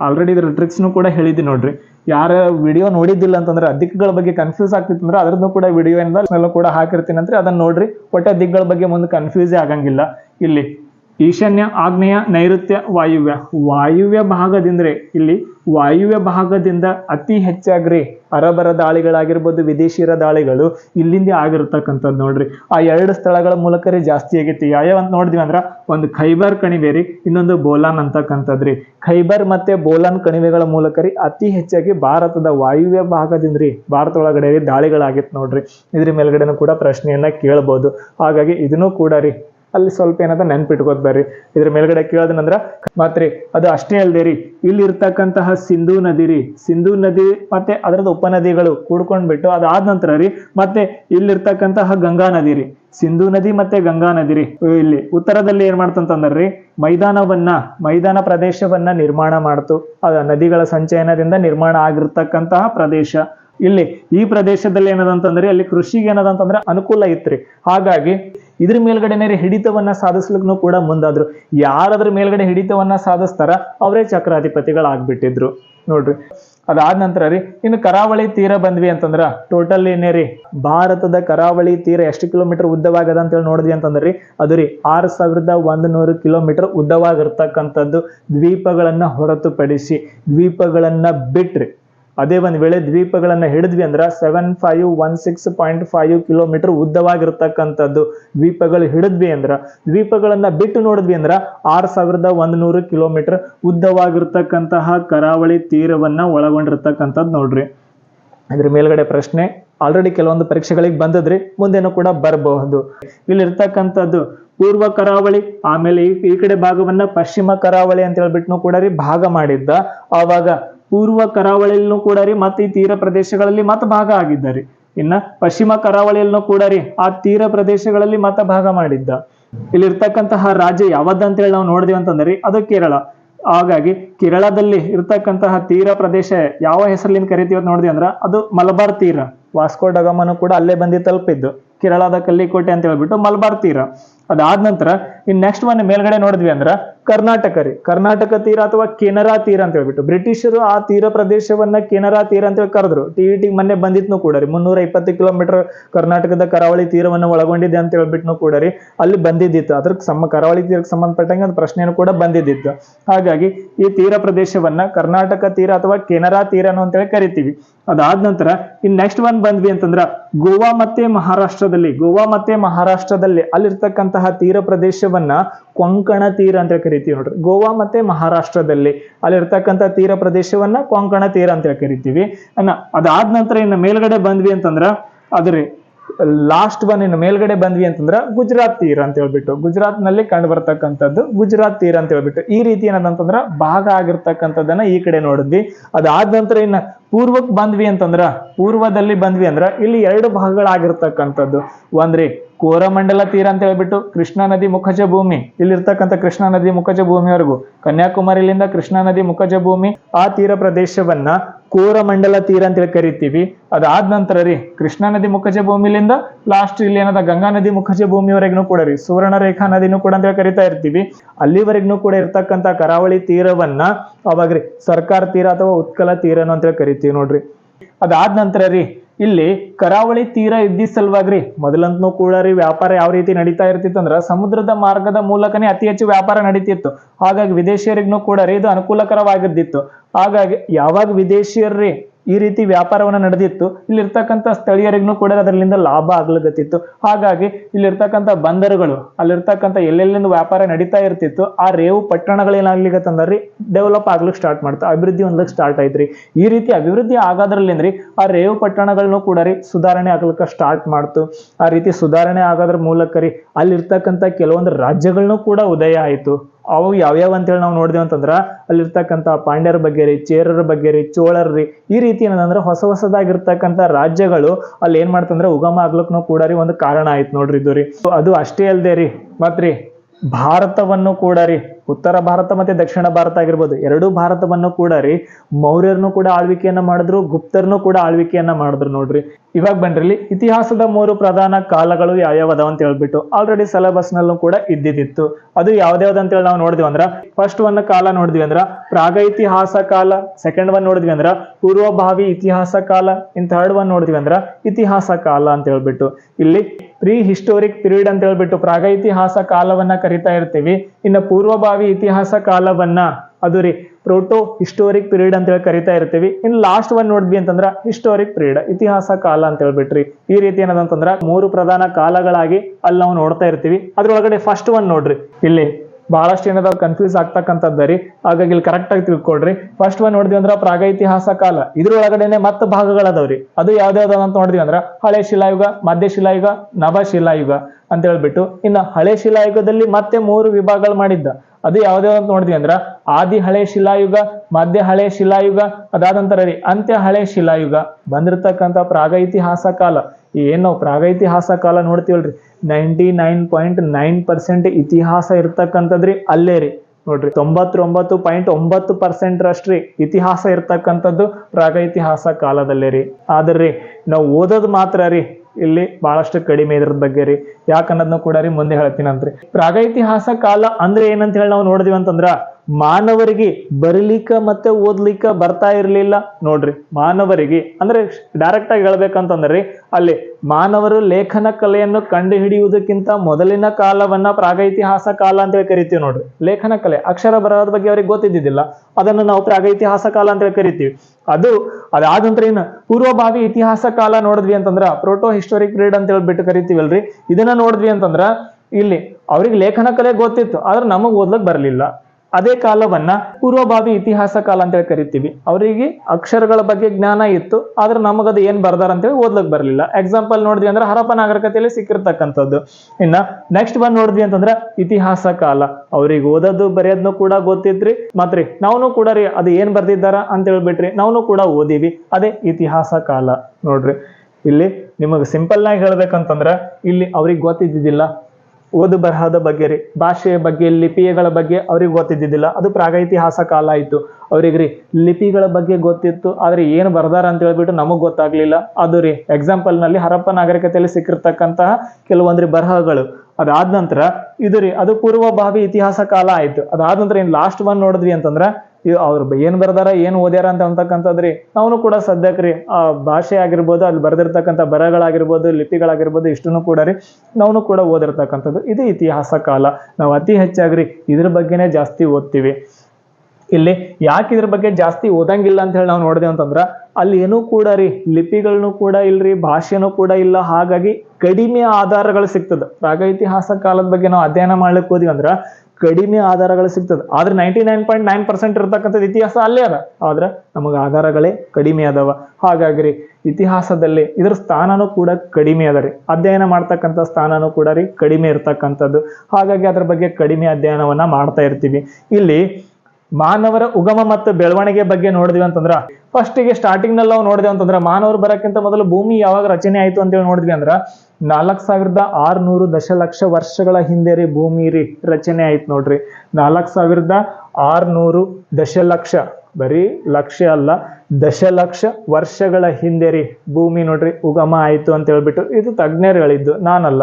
ಆಲ್ರೆಡಿ ಇದ್ರ ಟ್ರಿಕ್ಸ್ನು ಕೂಡ ಹೇಳಿದ್ವಿ ನೋಡ್ರಿ. ಯಾರ ವಿಡಿಯೋ ನೋಡಿದ್ದಿಲ್ಲ ಅಂತಂದ್ರೆ ದಿಕ್ಕುಗಳ ಬಗ್ಗೆ ಕನ್ಫ್ಯೂಸ್ ಆಗ್ತಿತ್ತು ಅಂದ್ರೆ ಅದ್ರದ್ದು ಕೂಡ ವಿಡಿಯೋ ಏನಿದೆ ಕೂಡ ಹಾಕಿರ್ತೀನಿ ಅಂದ್ರೆ ಅದನ್ನ ನೋಡ್ರಿ. ಒಟ್ಟ ದಿಕ್ಕುಗಳ ಬಗ್ಗೆ ಮುಂದೆ ಕನ್ಫ್ಯೂಸೇ ಆಗಂಗಿಲ್ಲ. ಇಲ್ಲಿ ಈಶಾನ್ಯ, ಆಗ್ನೇಯ, ನೈಋತ್ಯ, ವಾಯುವ್ಯ. ವಾಯುವ್ಯ ಭಾಗದಿಂದ್ರೆ ಇಲ್ಲಿ ವಾಯುವ್ಯ ಭಾಗದಿಂದ ಅತಿ ಹೆಚ್ಚಾಗ್ರಿ ಅರಬರ ದಾಳಿಗಳಾಗಿರ್ಬೋದು, ವಿದೇಶಿಯರ ದಾಳಿಗಳು ಇಲ್ಲಿಂದ ಆಗಿರ್ತಕ್ಕಂಥದ್ದು ನೋಡ್ರಿ. ಆ ಎರಡು ಸ್ಥಳಗಳ ಮೂಲಕ ರೀ ಜಾಸ್ತಿ ಆಗೈತಿ. ಯಾವ್ಯಾವ ಅಂತ ನೋಡಿದ್ವಿ ಅಂದ್ರೆ ಒಂದು ಖೈಬರ್ ಕಣಿವೆ ರೀ, ಇನ್ನೊಂದು ಬೋಲಾನ್ ಅಂತಕ್ಕಂಥದ್ರಿ ಖೈಬರ್ ಮತ್ತೆ ಬೋಲಾನ್ ಕಣಿವೆಗಳ ಮೂಲಕ ರೀ ಅತಿ ಹೆಚ್ಚಾಗಿ ಭಾರತದ ವಾಯುವ್ಯ ಭಾಗದಿಂದ ರೀ ಭಾರತ ಒಳಗಡೆ ರೀ ದಾಳಿಗಳಾಗಿತ್ತು ನೋಡ್ರಿ. ಇದ್ರ ಮೇಲ್ಗಡೆನೂ ಕೂಡ ಪ್ರಶ್ನೆಯನ್ನ ಕೇಳ್ಬೋದು. ಹಾಗಾಗಿ ಇದನ್ನು ಕೂಡ ರೀ ಅಲ್ಲಿ ಸ್ವಲ್ಪ ಏನದ ನೆನ್ಪಿಟ್ಕೋತ ಬರ್ರಿ. ಇದ್ರ ಮೇಲ್ಗಡೆ ಕೇಳೋದನಂದ್ರ ಮಾತ್ರಿ, ಅದು ಅಷ್ಟೇ ಅಲ್ದೇ ರೀ ಇಲ್ಲಿ ಇರ್ತಕ್ಕಂತಹ ಸಿಂಧೂ ನದಿ ರೀ. ಸಿಂಧೂ ನದಿ ಮತ್ತೆ ಅದರದ ಉಪನದಿಗಳು ಕೂಡ್ಕೊಂಡ್ಬಿಟ್ಟು ಅದಾದ ನಂತರ ರೀ, ಮತ್ತೆ ಇಲ್ಲಿರ್ತಕ್ಕಂತಹ ಗಂಗಾ ನದಿ ರೀ. ಸಿಂಧೂ ನದಿ ಮತ್ತೆ ಗಂಗಾ ನದಿ ರೀ. ಇಲ್ಲಿ ಉತ್ತರದಲ್ಲಿ ಏನ್ ಮಾಡ್ತಂತಂದ್ರಿ ಮೈದಾನವನ್ನ, ಮೈದಾನ ಪ್ರದೇಶವನ್ನ ನಿರ್ಮಾಣ ಮಾಡ್ತು. ಅದ ನದಿಗಳ ಸಂಚಯನದಿಂದ ನಿರ್ಮಾಣ ಆಗಿರ್ತಕ್ಕಂತಹ ಪ್ರದೇಶ. ಇಲ್ಲಿ ಈ ಪ್ರದೇಶದಲ್ಲಿ ಏನದಂತಂದ್ರೆ, ಅಲ್ಲಿ ಕೃಷಿಗೆ ಏನದಂತಂದ್ರೆ ಅನುಕೂಲ ಇತ್ರಿ ಹಾಗಾಗಿ ಇದ್ರ ಮೇಲ್ಗಡೆನೆ ಹಿಡಿತವನ್ನ ಸಾಧಿಸ್ಲಿಕ್ಕೂ ಕೂಡ ಮುಂದಾದ್ರು. ಯಾರದ್ರ ಮೇಲ್ಗಡೆ ಹಿಡಿತವನ್ನ ಸಾಧಿಸ್ತಾರ? ಅವರೇ ಚಕ್ರಾಧಿಪತಿಗಳಾಗ್ಬಿಟ್ಟಿದ್ರು. ನೋಡ್ರಿ. ಅದಾದ ನಂತರ ರೀ, ಇನ್ನು ಕರಾವಳಿ ತೀರ ಬಂದ್ವಿ ಅಂತಂದ್ರ ಟೋಟಲ್ ಏನೇ ರೀ, ಭಾರತದ ಕರಾವಳಿ ತೀರ ಎಷ್ಟು ಕಿಲೋಮೀಟರ್ ಉದ್ದವಾಗದ ಅಂತೇಳಿ ನೋಡಿದ್ವಿ ಅಂತಂದ್ರೆ ರೀ, ಅದು ರೀ ಆರು ಸಾವಿರದ ಒಂದು ನೂರು ಕಿಲೋಮೀಟರ್ ಉದ್ದವಾಗಿರ್ತಕ್ಕಂಥದ್ದು ದ್ವೀಪಗಳನ್ನ ಹೊರತುಪಡಿಸಿ. ದ್ವೀಪಗಳನ್ನ ಬಿಟ್ರಿ ಅದೇ ಒಂದು ವೇಳೆ ದ್ವೀಪಗಳನ್ನು ಹಿಡಿದ್ವಿ ಅಂದ್ರೆ seven five one six point five kilometre ಉದ್ದವಾಗಿರ್ತಕ್ಕಂಥದ್ದು ದ್ವೀಪಗಳು ಹಿಡಿದ್ವಿ ಅಂದ್ರೆ. ದ್ವೀಪಗಳನ್ನ ಬಿಟ್ಟು ನೋಡಿದ್ವಿ ಅಂದ್ರೆ ಆರು ಸಾವಿರದ ಒಂದ್ ನೂರು ಕಿಲೋಮೀಟರ್ ಉದ್ದವಾಗಿರ್ತಕ್ಕಂತಹ ಕರಾವಳಿ ತೀರವನ್ನ ಒಳಗೊಂಡಿರ್ತಕ್ಕಂಥದ್ದು ನೋಡ್ರಿ. ಇದ್ರ ಮೇಲ್ಗಡೆ ಪ್ರಶ್ನೆ ಆಲ್ರೆಡಿ ಕೆಲವೊಂದು ಪರೀಕ್ಷೆಗಳಿಗೆ ಬಂದದ್ರಿ, ಮುಂದೇನು ಕೂಡ ಬರಬಹುದು. ಇಲ್ಲಿ ಇರ್ತಕ್ಕಂಥದ್ದು ಪೂರ್ವ ಕರಾವಳಿ, ಆಮೇಲೆ ಈ ಈ ಕಡೆ ಭಾಗವನ್ನ ಪಶ್ಚಿಮ ಕರಾವಳಿ ಅಂತ ಹೇಳ್ಬಿಟ್ಟು ಕೂಡ ರೀ ಭಾಗ ಮಾಡಿದ್ದ. ಆವಾಗ ಪೂರ್ವ ಕರಾವಳಿಯಲ್ಲೂ ಕೂಡ ರೀ, ಮತ್ತೆ ಈ ತೀರ ಪ್ರದೇಶಗಳಲ್ಲಿ ಮತ್ತೆ ಭಾಗ ಆಗಿದ್ದಾರೆ ಇನ್ನ ಪಶ್ಚಿಮ ಕರಾವಳಿಯಲ್ಲೂ ಕೂಡ ರೀ, ಆ ತೀರ ಪ್ರದೇಶಗಳಲ್ಲಿ ಮತ್ತೆ ಭಾಗ ಮಾಡಿದ್ದ. ಇಲ್ಲಿರ್ತಕ್ಕಂತಹ ರಾಜ್ಯ ಯಾವತ್ತಂತೇಳಿ ನಾವು ನೋಡಿದೆ ಅಂತಂದ್ರೆ ಅದು ಕೇರಳ. ಹಾಗಾಗಿ ಕೇರಳದಲ್ಲಿ ಇರ್ತಕ್ಕಂತಹ ತೀರ ಪ್ರದೇಶ ಯಾವ ಹೆಸರಿನಿಂದ ಕರಿತೀವಿ ನೋಡಿದ್ವಿ ಅಂದ್ರ ಅದು ಮಲಬಾರ್ ತೀರ. ವಾಸ್ಕೋ ಡಗಮನು ಕೂಡ ಅಲ್ಲೇ ಬಂದು ತಲುಪಿದ್ದು. ಕೇರಳದ ಕಲ್ಲಿಕೋಟೆ ಅಂತ ಹೇಳ್ಬಿಟ್ಟು ಮಲಬಾರ್ ತೀರ. ಅದಾದ ನಂತರ ಇನ್ ನೆಕ್ಸ್ಟ್ ಒನ್ ಮೇಲ್ಗಡೆ ನೋಡಿದ್ವಿ ಅಂದ್ರ ಕರ್ನಾಟಕ ರೀ. ಕರ್ನಾಟಕ ತೀರ ಅಥವಾ ಕೆನರಾ ತೀರ ಅಂತ ಹೇಳ್ಬಿಟ್ಟು. ಬ್ರಿಟಿಷರು ಆ ತೀರ ಪ್ರದೇಶವನ್ನ ಕೆನರಾ ತೀರ ಅಂತ ಹೇಳಿ ಕರೆದ್ರು. ಟಿ ಟಿ ಮೊನ್ನೆ ಬಂದಿದ್ನು ಕೂಡ ರೀ. ಮುನ್ನೂರ ಇಪ್ಪತ್ತು ಕಿಲೋಮೀಟರ್ ಕರ್ನಾಟಕದ ಕರಾವಳಿ ತೀರವನ್ನು ಒಳಗೊಂಡಿದೆ ಅಂತ ಹೇಳ್ಬಿಟ್ಟು ಕೂಡ ರೀ. ಅಲ್ಲಿ ಬಂದಿದ್ದಿತ್ತು. ಅದ್ರ ಸಮ, ಕರಾವಳಿ ತೀರಕ್ಕೆ ಸಂಬಂಧಪಟ್ಟಂಗೆ ಒಂದು ಪ್ರಶ್ನೆಯನ್ನು ಕೂಡ ಬಂದಿದ್ದಿತ್ತು. ಹಾಗಾಗಿ ಈ ತೀರ ಪ್ರದೇಶವನ್ನ ಕರ್ನಾಟಕ ತೀರ ಅಥವಾ ಕೆನರಾ ತೀರನು ಅಂತೇಳಿ ಕರಿತೀವಿ. ಅದಾದ ನಂತರ ಇನ್ ನೆಕ್ಸ್ಟ್ ಒನ್ ಬಂದ್ವಿ ಅಂತಂದ್ರ ಗೋವಾ ಮತ್ತೆ ಮಹಾರಾಷ್ಟ್ರದಲ್ಲಿ. ಗೋವಾ ಮತ್ತೆ ಮಹಾರಾಷ್ಟ್ರದಲ್ಲಿ ಅಲ್ಲಿರ್ತಕ್ಕಂತಹ ತೀರ ಪ್ರದೇಶವನ್ನ ಕೊಂಕಣ ತೀರ ಅಂತ ಕರಿತೀವಿ ನೋಡ್ರಿ. ಗೋವಾ ಮತ್ತೆ ಮಹಾರಾಷ್ಟ್ರದಲ್ಲಿ ಅಲ್ಲಿರ್ತಕ್ಕಂಥ ತೀರ ಪ್ರದೇಶವನ್ನ ಕೊಂಕಣ ತೀರ ಅಂತ ಕರಿತೀವಿ. ಅದಾದ ನಂತರ ಇನ್ನು ಮೇಲ್ಗಡೆ ಬಂದ್ವಿ ಅಂತಂದ್ರ ಅದ್ರಿ ಲಾಸ್ಟ್ ಒನ್ ಇನ್ನು ಮೇಲ್ಗಡೆ ಬಂದ್ವಿ ಅಂತಂದ್ರ ಗುಜರಾತ್ ತೀರ ಅಂತ ಹೇಳ್ಬಿಟ್ಟು. ಗುಜರಾತ್ನಲ್ಲಿ ಕಂಡು ಬರ್ತಕ್ಕಂಥದ್ದು ಗುಜರಾತ್ ತೀರ ಅಂತ ಹೇಳ್ಬಿಟ್ಟು. ಈ ರೀತಿ ಏನದಂತಂದ್ರ ಭಾಗ ಆಗಿರ್ತಕ್ಕಂಥದ್ದನ್ನ ಈ ಕಡೆ ನೋಡಿದ್ವಿ. ಅದಾದ ನಂತರ ಇನ್ನ ಪೂರ್ವಕ್ ಬಂದ್ವಿ ಅಂತಂದ್ರ, ಪೂರ್ವದಲ್ಲಿ ಬಂದ್ವಿ ಅಂದ್ರ ಇಲ್ಲಿ ಎರಡು ಭಾಗಗಳಾಗಿರ್ತಕ್ಕಂಥದ್ದು. ಒಂದ್ರಿ ಕೋರಮಂಡಲ ತೀರ ಅಂತ ಹೇಳ್ಬಿಟ್ಟು ಕೃಷ್ಣಾ ನದಿ ಮುಖಜ ಭೂಮಿ. ಇಲ್ಲಿರ್ತಕ್ಕಂಥ ಕೃಷ್ಣಾ ನದಿ ಮುಖಜ ಭೂಮಿವರೆಗೂ, ಕನ್ಯಾಕುಮಾರಿಲಿಂದ ಕೃಷ್ಣಾ ನದಿ ಮುಖಜ ಭೂಮಿ ಆ ತೀರ ಪ್ರದೇಶವನ್ನ ಕೋರಮಂಡಲ ತೀರ ಅಂತ ಹೇಳಿ ಕರಿತೀವಿ. ಅದಾದ ನಂತರ ರೀ ಕೃಷ್ಣಾ ನದಿ ಮುಖಜ ಭೂಮಿಲಿಂದ ಲಾಸ್ಟ್ ಇಲ್ಲಿ ಏನದ ಗಂಗಾ ನದಿ ಮುಖಜ ಭೂಮಿವರೆಗೂ ಕೂಡ ರೀ ಸುವರ್ಣ ರೇಖಾ ನದಿನೂ ಕೂಡ ಅಂತ ಹೇಳಿ ಕರಿತಾ ಇರ್ತೀವಿ. ಅಲ್ಲಿವರೆಗೂ ಕೂಡ ಇರ್ತಕ್ಕಂಥ ಕರಾವಳಿ ತೀರವನ್ನ ಅವಾಗ್ರಿ ಸರ್ಕಾರ ತೀರ ಅಥವಾ ಉತ್ಕಲ ತೀರನು ಅಂತ ಹೇಳಿ ಕರಿತೀವಿ ನೋಡ್ರಿ. ಅದಾದ ನಂತರ ರೀ, ಇಲ್ಲಿ ಕರಾವಳಿ ತೀರ ಇದ್ದಿದ್ ಸಲುವಾಗ್ರಿ ಮೊದಲಂತೂ ಕೂಡ ರೀ ವ್ಯಾಪಾರ ಯಾವ ರೀತಿ ನಡೀತಾ ಇರ್ತಿತ್ತು ಅಂದ್ರ ಸಮುದ್ರದ ಮಾರ್ಗದ ಮೂಲಕನೇ ಅತಿ ಹೆಚ್ಚು ವ್ಯಾಪಾರ ನಡೀತಿತ್ತು. ಹಾಗಾಗಿ ವಿದೇಶಿಯರಿಗೂ ಕೂಡ ರೀ ಇದು ಅನುಕೂಲಕರವಾಗಿದ್ದಿತ್ತು. ಹಾಗಾಗಿ ಯಾವಾಗ ವಿದೇಶಿಯರ್ರಿ ಈ ರೀತಿ ವ್ಯಾಪಾರವನ್ನು ನಡೆದಿತ್ತು. ಇಲ್ಲಿರ್ತಕ್ಕಂಥ ಸ್ಥಳೀಯರಿಗೂ ಕೂಡ ಅದರಿಂದ ಲಾಭ ಆಗ್ಲಗತ್ತಿತ್ತು ಹಾಗಾಗಿ ಇಲ್ಲಿರ್ತಕ್ಕಂಥ ಬಂದರುಗಳು, ಅಲ್ಲಿರ್ತಕ್ಕಂಥ ಎಲ್ಲೆಲ್ಲಿಂದ ವ್ಯಾಪಾರ ನಡೀತಾ ಇರ್ತಿತ್ತು, ಆ ರೇವು ಪಟ್ಟಣಗಳು ರೀ ಡೆವಲಪ್ ಆಗ್ಲಿಕ್ಕೆ ಸ್ಟಾರ್ಟ್ ಮಾಡ್ತಾ. ಅಭಿವೃದ್ಧಿ ಹೊಂದಕ್ಕೆ ಸ್ಟಾರ್ಟ್ ಆಯ್ತ್ರಿ. ಈ ರೀತಿ ಅಭಿವೃದ್ಧಿ ಆಗೋದ್ರಲ್ಲಿಂದ್ರಿ ಆ ರೇವು ಪಟ್ಟಣಗಳನ್ನು ಕೂಡ ರೀ ಸುಧಾರಣೆ ಆಗ್ಲಿಕ್ಕೆ ಸ್ಟಾರ್ಟ್ ಮಾಡ್ತು. ಆ ರೀತಿ ಸುಧಾರಣೆ ಆಗೋದ್ರ ಮೂಲಕ ರೀ ಅಲ್ಲಿರ್ತಕ್ಕಂಥ ಕೆಲವೊಂದು ರಾಜ್ಯಗಳನ್ನು ಕೂಡ ಉದಯ ಆಯ್ತು. ಅವು ಯಾವ್ಯಾವ ಅಂತೇಳಿ ನಾವು ನೋಡಿದೆವು ಅಂತಂದ್ರ ಅಲ್ಲಿರ್ತಕ್ಕಂಥ ಪಾಂಡ್ಯರ ಬಗ್ಗೆ ರೀ, ಚೇರರ ಬಗ್ಗೆ ರೀ, ಚೋಳರ ರೀ, ಈ ರೀತಿ ಏನಂದ್ರೆ ಹೊಸ ಹೊಸದಾಗಿರ್ತಕ್ಕಂಥ ರಾಜ್ಯಗಳು ಅಲ್ಲಿ ಏನ್ ಮಾಡ್ತಂದ್ರೆ ಉಗಮ ಆಗ್ಲಕ್ಕೂ ಕೂಡ ರೀ ಒಂದು ಕಾರಣ ಆಯ್ತು ನೋಡ್ರಿ ಇದು ರೀ. ಅದು ಅಷ್ಟೇ ಅಲ್ಲದೆ ರೀ. ಮತ್ರಿ ಭಾರತವನ್ನು ಕೂಡ ರೀ, ಉತ್ತರ ಭಾರತ ಮತ್ತೆ ದಕ್ಷಿಣ ಭಾರತ ಆಗಿರ್ಬೋದು, ಎರಡೂ ಭಾರತವನ್ನು ಕೂಡ ರೀ, ಮೌರ್ಯರನ್ನು ಕೂಡ ಆಳ್ವಿಕೆಯನ್ನ ಮಾಡಿದ್ರು, ಗುಪ್ತರನ್ನು ಕೂಡ ಆಳ್ವಿಕೆಯನ್ನ ಮಾಡಿದ್ರು ನೋಡ್ರಿ. ಇವಾಗ ಬನ್ರಿ ಇತಿಹಾಸದ ಮೂರು ಪ್ರಧಾನ ಕಾಲಗಳು ಯಾವ್ಯಾವ ಅಂತ ಹೇಳ್ಬಿಟ್ಟು. ಆಲ್ರೆಡಿ ಸಿಲೆಬಸ್ ನಲ್ಲೂ ಕೂಡ ಇದ್ದಿದ್ದಿತ್ತು. ಅದು ಯಾವ್ದ್ಯಾವ್ದು ಅಂತೇಳಿ ನಾವು ನೋಡಿದ್ವಿ ಅಂದ್ರ ಫಸ್ಟ್ ಒನ್ ಕಾಲ ನೋಡಿದ್ವಿ ಅಂದ್ರ ಪ್ರಾಗೈತಿಹಾಸ ಕಾಲ ಸೆಕೆಂಡ್ ಒನ್ ನೋಡಿದ್ವಿ ಅಂದ್ರ, ಪೂರ್ವಭಾವಿ ಇತಿಹಾಸ ಕಾಲ, ಇನ್ ಥರ್ಡ್ ಒನ್ ನೋಡಿದ್ವಿ ಅಂದ್ರ, ಇತಿಹಾಸ ಕಾಲ ಅಂತ ಹೇಳ್ಬಿಟ್ಟು. ಇಲ್ಲಿ ಪ್ರೀ ಹಿಸ್ಟೋರಿಕ್ ಪೀರಿಯಡ್ ಅಂತ ಹೇಳ್ಬಿಟ್ಟು ಪ್ರಾಗೈತಿಹಾಸ ಕಾಲವನ್ನ ಕರಿತಾ ಇರ್ತೀವಿ. ಇನ್ನು ಪೂರ್ವಭಾವಿ ಇತಿಹಾಸ ಕಾಲವನ್ನ, ಅದು ರೀ ಪ್ರೋಟೋ ಹಿಸ್ಟೋರಿಕ್ ಪೀರಿಯಡ್ ಅಂತ ಹೇಳಿ ಕರಿತಾ ಇರ್ತೀವಿ. ಇನ್ನು ಲಾಸ್ಟ್ ಒನ್ ನೋಡಿದ್ವಿ ಅಂತಂದ್ರ ಹಿಸ್ಟೋರಿಕ್ ಪೀರಿಯಡ್ ಇತಿಹಾಸ ಕಾಲ ಅಂತ ಹೇಳ್ಬಿಟ್ರಿ. ಈ ರೀತಿ ಏನದಂತಂದ್ರ ಮೂರು ಪ್ರಧಾನ ಕಾಲಗಳಾಗಿ ಅಲ್ಲಿ ನಾವು ನೋಡ್ತಾ ಇರ್ತೀವಿ. ಅದ್ರೊಳಗಡೆ ಫಸ್ಟ್ ಒನ್ ನೋಡ್ರಿ. ಇಲ್ಲಿ ಬಹಳಷ್ಟು ಏನದ ಕನ್ಫ್ಯೂಸ್ ಆಗ್ತಕ್ಕಂಥದ್ದು ರೀ. ಹಾಗಾಗಿ ಇಲ್ಲಿ ಕರೆಕ್ಟ್ ಆಗಿ ತಿಳ್ಕೊಳ್ರಿ. ಫಸ್ಟ್ ಒನ್ ನೋಡಿದ್ವಿ ಅಂದ್ರ ಪ್ರಾಗೈತಿಹಾಸ ಕಾಲ. ಇದ್ರೊಳಗಡೆನೆ ಮತ್ತೆ ಭಾಗಗಳದಾವ್ರಿ ಅದು ಯಾವ್ದಾವ್ದು ಅಂತ ನೋಡಿದ್ವಿ ಅಂದ್ರ ಹಳೆ ಶಿಲಾಯುಗ, ಮಧ್ಯ ಶಿಲಾಯುಗ, ನವ ಶಿಲಾಯುಗ ಅಂತ ಹೇಳ್ಬಿಟ್ಟು ಇನ್ನು ಹಳೆ ಶಿಲಾಯುಗದಲ್ಲಿ ಮತ್ತೆ ಮೂರು ವಿಭಾಗಗಳು ಮಾಡಿದ್ದ. ಅದು ಯಾವ್ದಾವ್ ಅಂತ ನೋಡಿದ್ವಿ ಅಂದ್ರ ಆದಿ ಹಳೆ ಶಿಲಾಯುಗ, ಮಧ್ಯ ಹಳೆ ಶಿಲಾಯುಗ ಅದಾದ ನಂತರ ರೀ, ಅಂತ್ಯ ಹಳೆ ಶಿಲಾಯುಗ. ಬಂದಿರತಕ್ಕಂಥ ಪ್ರಾಗೈತಿಹಾಸ ಕಾಲ. ಏನು ನಾವು ಪ್ರಾಗೈತಿಹಾಸ ಕಾಲ ನೋಡ್ತೀವಲ್ರಿ? Ninety nine point nine percent ಇತಿಹಾಸ ಇರ್ತಕ್ಕಂಥದ್ರಿ ಅಲ್ಲೇ ರೀ. ನೋಡ್ರಿ, ತೊಂಬತ್ತೊಂಬತ್ತು ಪಾಯಿಂಟ್ ಒಂಬತ್ತು ಪರ್ಸೆಂಟ್ ರೀ, ಇತಿಹಾಸ ಇರ್ತಕ್ಕಂಥದ್ದು ಪ್ರಾಗೈತಿಹಾಸ ಕಾಲದಲ್ಲೇ ರೀ. ಆದ್ರೆ ನಾವು ಓದೋದು ಮಾತ್ರ ರೀ ಇಲ್ಲಿ ಬಹಳಷ್ಟು ಕಡಿಮೆ ಇದ್ರ ಬಗ್ಗೆ ರೀ. ಯಾಕನ್ನೋದನ್ನ ಕೂಡ ರೀ ಮುಂದೆ ಹೇಳ್ತೀನಂತ್ರಿ ಪ್ರಾಗೈತಿಹಾಸ ಕಾಲ ಅಂದ್ರೆ ಏನಂತ ಹೇಳಿ ನಾವು ನೋಡಿದಿವಿ ಅಂತಂದ್ರ ಮಾನವರಿಗೆ ಬರೀಲಿಕ್ಕ ಮತ್ತೆ ಓದ್ಲಿಕ್ಕ ಬರ್ತಾ ಇರಲಿಲ್ಲ ನೋಡ್ರಿ. ಮಾನವರಿಗೆ ಅಂದ್ರೆ ಡೈರೆಕ್ಟ್ ಆಗಿ ಹೇಳ್ಬೇಕಂತಂದ್ರಿ ಅಲ್ಲಿ ಮಾನವರು ಲೇಖನ ಕಲೆಯನ್ನು ಕಂಡು ಹಿಡಿಯುವುದಕ್ಕಿಂತ ಮೊದಲಿನ ಕಾಲವನ್ನ ಪ್ರಾಗೈತಿಹಾಸ ಕಾಲ ಕಾಲ ಅಂತೇಳಿ ಕರಿತೀವಿ ನೋಡ್ರಿ. ಲೇಖನ ಕಲೆ, ಅಕ್ಷರ ಬರೋದ್ರ ಬಗ್ಗೆ ಅವ್ರಿಗೆ ಗೊತ್ತಿದ್ದಿದ್ದಿಲ್ಲ. ಅದನ್ನು ನಾವು ಪ್ರಾಗ ಇತಿಹಾಸ ಕಾಲ ಅಂತೇಳಿ ಕರಿತೀವಿ. ಅದು ಅದಾದ ನಂತರ ಏನು? ಪೂರ್ವಭಾವಿ ಇತಿಹಾಸ ಕಾಲ ನೋಡಿದ್ವಿ ಅಂತಂದ್ರ ಪ್ರೋಟೋ ಹಿಸ್ಟೋರಿಕ್ ಪೀರಿಯಡ್ ಅಂತ ಹೇಳ್ಬಿಟ್ಟು ಕರಿತೀವಲ್ರಿ? ಇದನ್ನ ನೋಡಿದ್ವಿ ಅಂತಂದ್ರ ಇಲ್ಲಿ ಅವ್ರಿಗೆ ಲೇಖನ ಕಲೆ ಗೊತ್ತಿತ್ತು, ಆದ್ರೆ ನಮಗ್ ಓದ್ಲಕ್ ಬರಲಿಲ್ಲ. ಅದೇ ಕಾಲವನ್ನ ಪೂರ್ವಭಾವಿ ಇತಿಹಾಸ ಕಾಲ ಅಂತೇಳಿ ಕರಿತೀವಿ. ಅವರಿಗೆ ಅಕ್ಷರಗಳ ಬಗ್ಗೆ ಜ್ಞಾನ ಇತ್ತು, ಆದ್ರೆ ನಮಗದು ಏನ್ ಬರ್ದಾರ ಅಂತೇಳಿ ಓದ್ಲಕ್ ಬರಲಿಲ್ಲ. ಎಕ್ಸಾಂಪಲ್ ನೋಡಿದ್ವಿ ಅಂದ್ರೆ ಹರಪ್ಪ ನಾಗರಿಕತೆಯಲ್ಲಿ ಸಿಕ್ಕಿರ್ತಕ್ಕಂಥದ್ದು. ಇನ್ನ ನೆಕ್ಸ್ಟ್ ಬಂದ್ ನೋಡಿದ್ವಿ ಅಂತಂದ್ರೆ ಇತಿಹಾಸ ಕಾಲ. ಅವ್ರಿಗೆ ಓದೋದು, ಬರೆಯೋದ್ನು ಕೂಡ ಗೊತ್ತಿದ್ರಿ ಮಾತ್ರಿ ನಾವು ಕೂಡ ರೀ ಅದು ಏನ್ ಬರ್ದಿದ್ದಾರ ಅಂತ ಹೇಳ್ಬಿಟ್ರಿ ನಾವು ಕೂಡ ಓದಿವಿ. ಅದೇ ಇತಿಹಾಸ ಕಾಲ ನೋಡ್ರಿ. ಇಲ್ಲಿ ನಿಮಗೆ ಸಿಂಪಲ್ ಆಗಿ ಹೇಳ್ಬೇಕಂತಂದ್ರ ಇಲ್ಲಿ ಅವ್ರಿಗೆ ಗೊತ್ತಿದ್ದಿದ್ದಿಲ್ಲ. ಓದು ಬರಹದ ಬಗ್ಗೆ ರೀ, ಭಾಷೆಯ ಬಗ್ಗೆ ಲಿಪಿಗಳ ಬಗ್ಗೆ ಅವ್ರಿಗೆ ಗೊತ್ತಿದ್ದಿದ್ದಿಲ್ಲ. ಅದು ಪ್ರಾಗೈತಿಹಾಸ ಕಾಲ ಆಯ್ತು. ಅವ್ರಿಗೆ ರೀ, ಲಿಪಿಗಳ ಬಗ್ಗೆ ಗೊತ್ತಿತ್ತು, ಆದರೆ ಏನು ಬರ್ದಾರ ಅಂತ ಹೇಳ್ಬಿಟ್ಟು ನಮಗೆ ಗೊತ್ತಾಗ್ಲಿಲ್ಲ. ಅದು ರೀ ಎಕ್ಸಾಂಪಲ್ನಲ್ಲಿ ಹರಪ್ಪ ನಾಗರಿಕತೆಯಲ್ಲಿ ಸಿಕ್ಕಿರ್ತಕ್ಕಂತಹ ಕೆಲವೊಂದ್ರಿ ಬರಹಗಳು. ಅದಾದ ನಂತರ ಇದು ರೀ, ಅದು ಪೂರ್ವಭಾವಿ ಇತಿಹಾಸ ಕಾಲ ಆಯ್ತು. ಅದಾದ ನಂತರ ಏನು ಲಾಸ್ಟ್ ಒನ್ ನೋಡಿದ್ವಿ ಅಂತಂದ್ರ ಅವ್ರು ಏನ್ ಬರ್ದಾರ, ಏನ್ ಓದ್ಯಾರ ಅಂತ ಅಂತಕ್ಕಂಥದ್ರಿ. ನಾವು ಕೂಡ ಸದ್ಯಕ್ಕೆ ರೀ, ಆ ಭಾಷೆ ಆಗಿರ್ಬೋದು, ಅಲ್ಲಿ ಬರೆದಿರ್ತಕ್ಕಂಥ ಬರಗಳಾಗಿರ್ಬೋದು ಲಿಪಿಗಳಾಗಿರ್ಬೋದು, ಇಷ್ಟನ್ನು ಕೂಡ ರೀ ನಾವು ಕೂಡ ಓದಿರ್ತಕ್ಕಂಥದ್ದು. ಇದು ಇತಿಹಾಸ ಕಾಲ. ನಾವು ಅತಿ ಹೆಚ್ಚಾಗ್ರಿ ಇದ್ರ ಬಗ್ಗೆನೇ ಜಾಸ್ತಿ ಓದ್ತೀವಿ. ಇಲ್ಲಿ ಯಾಕೆ ಇದ್ರ ಬಗ್ಗೆ ಜಾಸ್ತಿ ಓದಂಗಿಲ್ಲ ಅಂತ ಹೇಳಿ ನಾವು ನೋಡಿದೆ ಅಂತಂದ್ರೆ, ಅಲ್ಲಿ ಏನೂ ಕೂಡ ರೀ ಲಿಪಿಗಳನ್ನು ಕೂಡ ಇಲ್ರಿ, ಭಾಷೆನೂ ಕೂಡ ಇಲ್ಲ. ಹಾಗಾಗಿ ಕಡಿಮೆ ಆಧಾರಗಳು ಸಿಗ್ತದೆ. ಪ್ರಾಗ ಇತಿಹಾಸ ಕಾಲದ ಬಗ್ಗೆ ನಾವು ಅಧ್ಯಯನ ಮಾಡ್ಲಿಕ್ಕೆ ಹೋದ್ವಿ ಅಂದ್ರ ಕಡಿಮೆ ಆಧಾರಗಳು ಸಿಗ್ತದೆ. ಆದ್ರೆ ninety nine point nine percent ಇರ್ತಕ್ಕಂಥದ್ದು ಇತಿಹಾಸ ಅಲ್ಲೇ ಅದ. ಆದ್ರೆ ನಮಗೆ ಆಧಾರಗಳೇ ಕಡಿಮೆ ಅದಾವ. ಹಾಗಾಗಿ ಇತಿಹಾಸದಲ್ಲಿ ಇದ್ರ ಸ್ಥಾನನೂ ಕೂಡ ಕಡಿಮೆ ಅದ ರೀ. ಅಧ್ಯಯನ ಮಾಡ್ತಕ್ಕಂಥ ಸ್ಥಾನನೂ ಕೂಡ ರೀ ಕಡಿಮೆ ಇರ್ತಕ್ಕಂಥದ್ದು. ಹಾಗಾಗಿ ಅದ್ರ ಬಗ್ಗೆ ಕಡಿಮೆ ಅಧ್ಯಯನವನ್ನ ಮಾಡ್ತಾ ಇರ್ತೀವಿ. ಇಲ್ಲಿ ಮಾನವರ ಉಗಮ ಮತ್ತು ಬೆಳವಣಿಗೆ ಬಗ್ಗೆ ನೋಡಿದ್ವಿ ಅಂತಂದ್ರ ಫಸ್ಟಿಗೆ ಸ್ಟಾರ್ಟಿಂಗ್ನಲ್ಲಿ ನಾವು ನೋಡಿದ್ವಿ ಅಂತಂದ್ರ, ಮಾನವರು ಬರಕ್ಕಿಂತ ಮೊದಲು ಭೂಮಿ ಯಾವಾಗ ರಚನೆ ಆಯ್ತು ಅಂತೇಳಿ ನೋಡಿದ್ವಿ ಅಂದ್ರ ನಾಲ್ಕ್ ಸಾವಿರದ ಆರ್ನೂರು ದಶಲಕ್ಷ ವರ್ಷಗಳ ಹಿಂದೆ ರೀ ಭೂಮಿ ರೀ ರಚನೆ ಆಯ್ತು ನೋಡ್ರಿ. ನಾಲ್ಕು ಸಾವಿರದ ಆರುನೂರು ದಶಲಕ್ಷ, ಬರೀ ಲಕ್ಷ ಅಲ್ಲ, ದಶಲಕ್ಷ ವರ್ಷಗಳ ಹಿಂದೆ ರೀ ಭೂಮಿ ನೋಡ್ರಿ ಉಗಮ ಆಯಿತು ಅಂತ ಹೇಳ್ಬಿಟ್ಟು ಇದು ತಜ್ಞರು ಹೇಳಿದ್ದು ನಾನಲ್ಲ.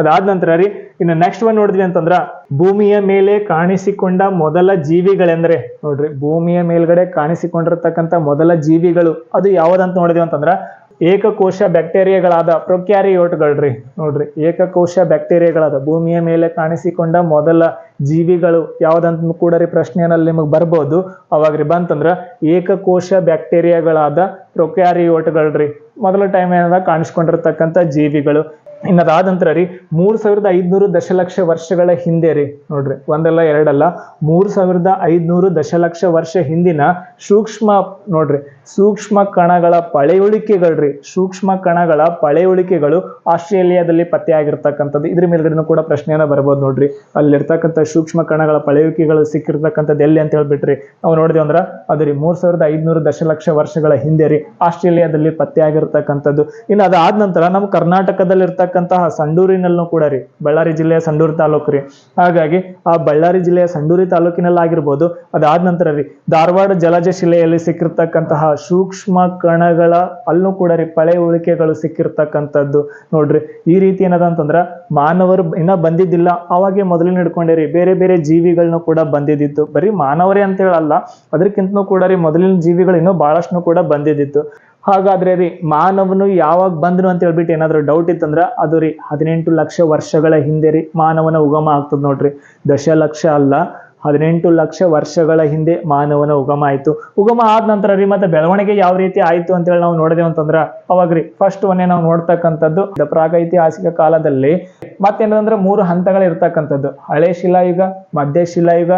ಅದಾದ ನಂತರ ರೀ, ಇನ್ನು ನೆಕ್ಸ್ಟ್ ಒನ್ ನೋಡಿದ್ವಿ ಅಂತಂದ್ರ ಭೂಮಿಯ ಮೇಲೆ ಕಾಣಿಸಿಕೊಂಡ ಮೊದಲ ಜೀವಿಗಳೆಂದ್ರೆ ನೋಡ್ರಿ. ಭೂಮಿಯ ಮೇಲ್ಗಡೆ ಕಾಣಿಸಿಕೊಂಡಿರ್ತಕ್ಕಂಥ ಮೊದಲ ಜೀವಿಗಳು ಅದು ಯಾವ್ದಂತ ನೋಡಿದ್ವಿ ಅಂತಂದ್ರ ಏಕಕೋಶ ಬ್ಯಾಕ್ಟೀರಿಯಾಗಳಾದ ಪ್ರೊಕ್ಯಾರಿಯೋಟ್ಗಳ್ರಿ ನೋಡ್ರಿ, ಏಕಕೋಶ ಬ್ಯಾಕ್ಟೀರಿಯಾಗಳಾದ ಭೂಮಿಯ ಮೇಲೆ ಕಾಣಿಸಿಕೊಂಡ ಮೊದಲ ಜೀವಿಗಳು ಯಾವ್ದಂತ ಕೂಡ ರೀ ಪ್ರಶ್ನೆಯಲ್ಲಿ ನಿಮಗೆ ಬರ್ಬೋದು. ಅವಾಗ ರೀ ಬಂತಂದ್ರ ಏಕಕೋಶ ಬ್ಯಾಕ್ಟೀರಿಯಾಗಳಾದ ಪ್ರೊಕ್ಯಾರಿಯೋಟ್ಗಳ್ರಿ ಮೊದಲ ಟೈಮ್ ಏನದ? ಕಾಣಿಸ್ಕೊಂಡಿರ್ತಕ್ಕಂಥ ಜೀವಿಗಳು. ಇನ್ನದಾದ ನಂತರ ರೀ, ಮೂರು ಸಾವಿರದ ಐದುನೂರು ದಶಲಕ್ಷ ವರ್ಷಗಳ ಹಿಂದೆ ರೀ. ನೋಡ್ರಿ, ಒಂದಲ್ಲ ಎರಡಲ್ಲ, ಮೂರು ಸಾವಿರದ ಐದುನೂರು ದಶಲಕ್ಷ ವರ್ಷ ಹಿಂದಿನ ಸೂಕ್ಷ್ಮ, ನೋಡ್ರಿ ಸೂಕ್ಷ್ಮ ಕಣಗಳ ಪಳೆಯುಳಿಕೆಗಳ್ರಿ. ಸೂಕ್ಷ್ಮ ಕಣಗಳ ಪಳೆಯುಳಿಕೆಗಳು ಆಸ್ಟ್ರೇಲಿಯಾದಲ್ಲಿ ಪತ್ತೆಯಾಗಿರ್ತಕ್ಕಂಥದ್ದು. ಇದ್ರ ಮೇಲ್ಗಡೆನೂ ಕೂಡ ಪ್ರಶ್ನೆಯನ್ನು ಬರ್ಬೋದು ನೋಡ್ರಿ. ಅಲ್ಲಿರ್ತಕ್ಕಂಥ ಸೂಕ್ಷ್ಮ ಕಣಗಳ ಪಳೆಯುಳಿಕೆಗಳು ಸಿಕ್ಕಿರ್ತಕ್ಕಂಥದ್ದು ಎಲ್ಲಿ ಅಂತ ಹೇಳ್ಬಿಟ್ರಿ. ನಾವು ನೋಡಿದ್ವಿ ಅಂದ್ರೆ, ಅದು ರೀ ಮೂರ್ ಸಾವಿರದ ಐದ್ನೂರು ದಶಲಕ್ಷ ವರ್ಷಗಳ ಹಿಂದೆ ರೀ ಆಸ್ಟ್ರೇಲಿಯಾದಲ್ಲಿ ಪತ್ತೆಯಾಗಿರ್ತಕ್ಕಂಥದ್ದು. ಇನ್ನು ಅದಾದ ನಂತರ ನಮ್ಮ ಕರ್ನಾಟಕದಲ್ಲಿ ಇರ್ತಕ್ಕಂತಹ ಸಂಡೂರಿನಲ್ಲೂ ಕೂಡ ರೀ, ಬಳ್ಳಾರಿ ಜಿಲ್ಲೆಯ ಸಂಡೂರು ತಾಲೂಕು ರೀ. ಹಾಗಾಗಿ ಆ ಬಳ್ಳಾರಿ ಜಿಲ್ಲೆಯ ಸಂಡೂರಿ ತಾಲೂಕಿನಲ್ಲಿ ಆಗಿರ್ಬೋದು ಅದಾದ ನಂತರ ರೀ, ಧಾರವಾಡ ಜಲಜ ಶಿಲೆಯಲ್ಲಿ ಸಿಕ್ಕಿರ್ತಕ್ಕಂತಹ ಸೂಕ್ಷ್ಮ ಕಣಗಳ ಅಲ್ಲೂ ಕೂಡ ರೀ ಪಳೆ ಉಳಿಕೆಗಳು ಸಿಕ್ಕಿರ್ತಕ್ಕಂಥದ್ದು. ನೋಡ್ರಿ, ಈ ರೀತಿ ಏನದ ಅಂತಂದ್ರ ಮಾನವರು ಇನ್ನ ಬಂದಿದ್ದಿಲ್ಲ. ಅವಾಗೆ ಮೊದಲಿನ ಹಿಡ್ಕೊಂಡೇರಿ ಬೇರೆ ಬೇರೆ ಜೀವಿಗಳನ್ನ ಕೂಡ ಬಂದಿದ್ದಿತ್ತು. ಬರೀ ಮಾನವರೇ ಅಂತ ಹೇಳಲ್ಲ ಅದಕ್ಕಿಂತನೂ ಕೂಡ ರೀ ಮೊದಲಿನ ಜೀವಿಗಳು ಇನ್ನೂ ಬಹಳಷ್ಟು ಕೂಡ ಬಂದಿದ್ದಿತ್ತು. ಹಾಗಾದ್ರೆ ರೀ, ಮಾನವನು ಯಾವಾಗ ಬಂದನು ಅಂತ ಹೇಳ್ಬಿಟ್ಟು ಏನಾದ್ರು ಡೌಟ್ ಇತ್ತಂದ್ರ ಅದು ರೀ ಹದಿನೆಂಟು ಲಕ್ಷ ವರ್ಷಗಳ ಹಿಂದೆ ರೀ ಮಾನವನ ಉಗಮ ಆಗ್ತದ ನೋಡ್ರಿ. ದಶಲಕ್ಷ ಅಲ್ಲ ಹದಿನೆಂಟು ಲಕ್ಷ ವರ್ಷಗಳ ಹಿಂದೆ ಮಾನವನ ಉಗಮ ಆಯಿತು. ಉಗಮ ಆದ ನಂತರ ರೀ, ಮತ್ತೆ ಬೆಳವಣಿಗೆ ಯಾವ ರೀತಿ ಆಯ್ತು ಅಂತೇಳಿ ನಾವು ನೋಡಿದೆವು ಅಂತಂದ್ರೆ, ಅವಾಗ ರೀ ಫಸ್ಟ್ ಒನ್ನೇ ನಾವು ನೋಡ್ತಕ್ಕಂಥದ್ದು ಪ್ರಾಗೈತಿಹಾಸಿಕ ಕಾಲದಲ್ಲಿ ಮತ್ತೇನಂದ್ರೆ ಮೂರು ಹಂತಗಳು ಇರ್ತಕ್ಕಂಥದ್ದು. ಹಳೆ ಶಿಲಾಯುಗ, ಮಧ್ಯ ಶಿಲಾಯುಗ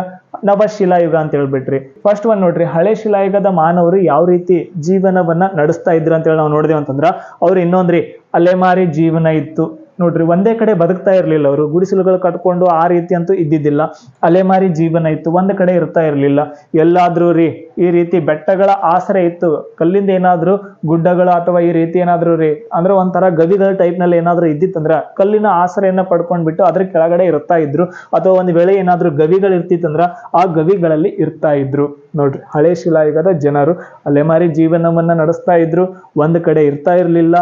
ನವಶಿಲಾಯುಗ ಅಂತ ಹೇಳ್ಬಿಟ್ರಿ. ಫಸ್ಟ್ ಒನ್ ನೋಡ್ರಿ, ಹಳೆ ಶಿಲಾಯುಗದ ಮಾನವರು ಯಾವ ರೀತಿ ಜೀವನವನ್ನ ನಡೆಸ್ತಾ ಇದ್ರು ಅಂತೇಳಿ ನಾವು ನೋಡಿದೆವು ಅಂತಂದ್ರ, ಅವ್ರು ಇನ್ನೊಂದ್ರಿ, ಅಲೆಮಾರಿ ಜೀವನ ಇತ್ತು. ನೋಡ್ರಿ, ಒಂದೇ ಕಡೆ ಬದುಕ್ತಾ ಇರಲಿಲ್ಲ ಅವರು. ಗುಡಿಸಲುಗಳು ಕಟ್ಕೊಂಡು ಆ ರೀತಿ ಅಂತೂ ಇದ್ದಿದ್ದಿಲ್ಲ. ಅಲೆಮಾರಿ ಜೀವನ ಇತ್ತು, ಒಂದು ಕಡೆ ಇರ್ತಾ ಇರಲಿಲ್ಲ. ಎಲ್ಲಾದರೂ ರೀ ಈ ರೀತಿ ಬೆಟ್ಟಗಳ ಆಸರೆ ಇತ್ತು. ಕಲ್ಲಿಂದ ಏನಾದ್ರು ಗುಡ್ಡಗಳು ಅಥವಾ ಈ ರೀತಿ ಏನಾದ್ರು ರೀ, ಅಂದ್ರೆ ಒಂಥರ ಗವಿಗಳ ಟೈಪ್ನಲ್ಲಿ ಏನಾದ್ರು ಇದ್ದಿತ್ತಂದ್ರ ಕಲ್ಲಿನ ಆಸರೆಯನ್ನ ಪಡ್ಕೊಂಡ್ಬಿಟ್ಟು ಅದ್ರ ಕೆಳಗಡೆ ಇರ್ತಾ ಇದ್ರು. ಅಥವಾ ಒಂದು ವೇಳೆ ಏನಾದ್ರು ಗವಿಗಳು ಇರ್ತಿತ್ತಂದ್ರ ಆ ಗವಿಗಳಲ್ಲಿ ಇರ್ತಾ ಇದ್ರು. ನೋಡ್ರಿ, ಹಳೆ ಶಿಲಾಯುಗದ ಜನರು ಅಲೆಮಾರಿ ಜೀವನವನ್ನ ನಡೆಸ್ತಾ ಇದ್ರು. ಒಂದ್ ಕಡೆ ಇರ್ತಾ ಇರ್ಲಿಲ್ಲ.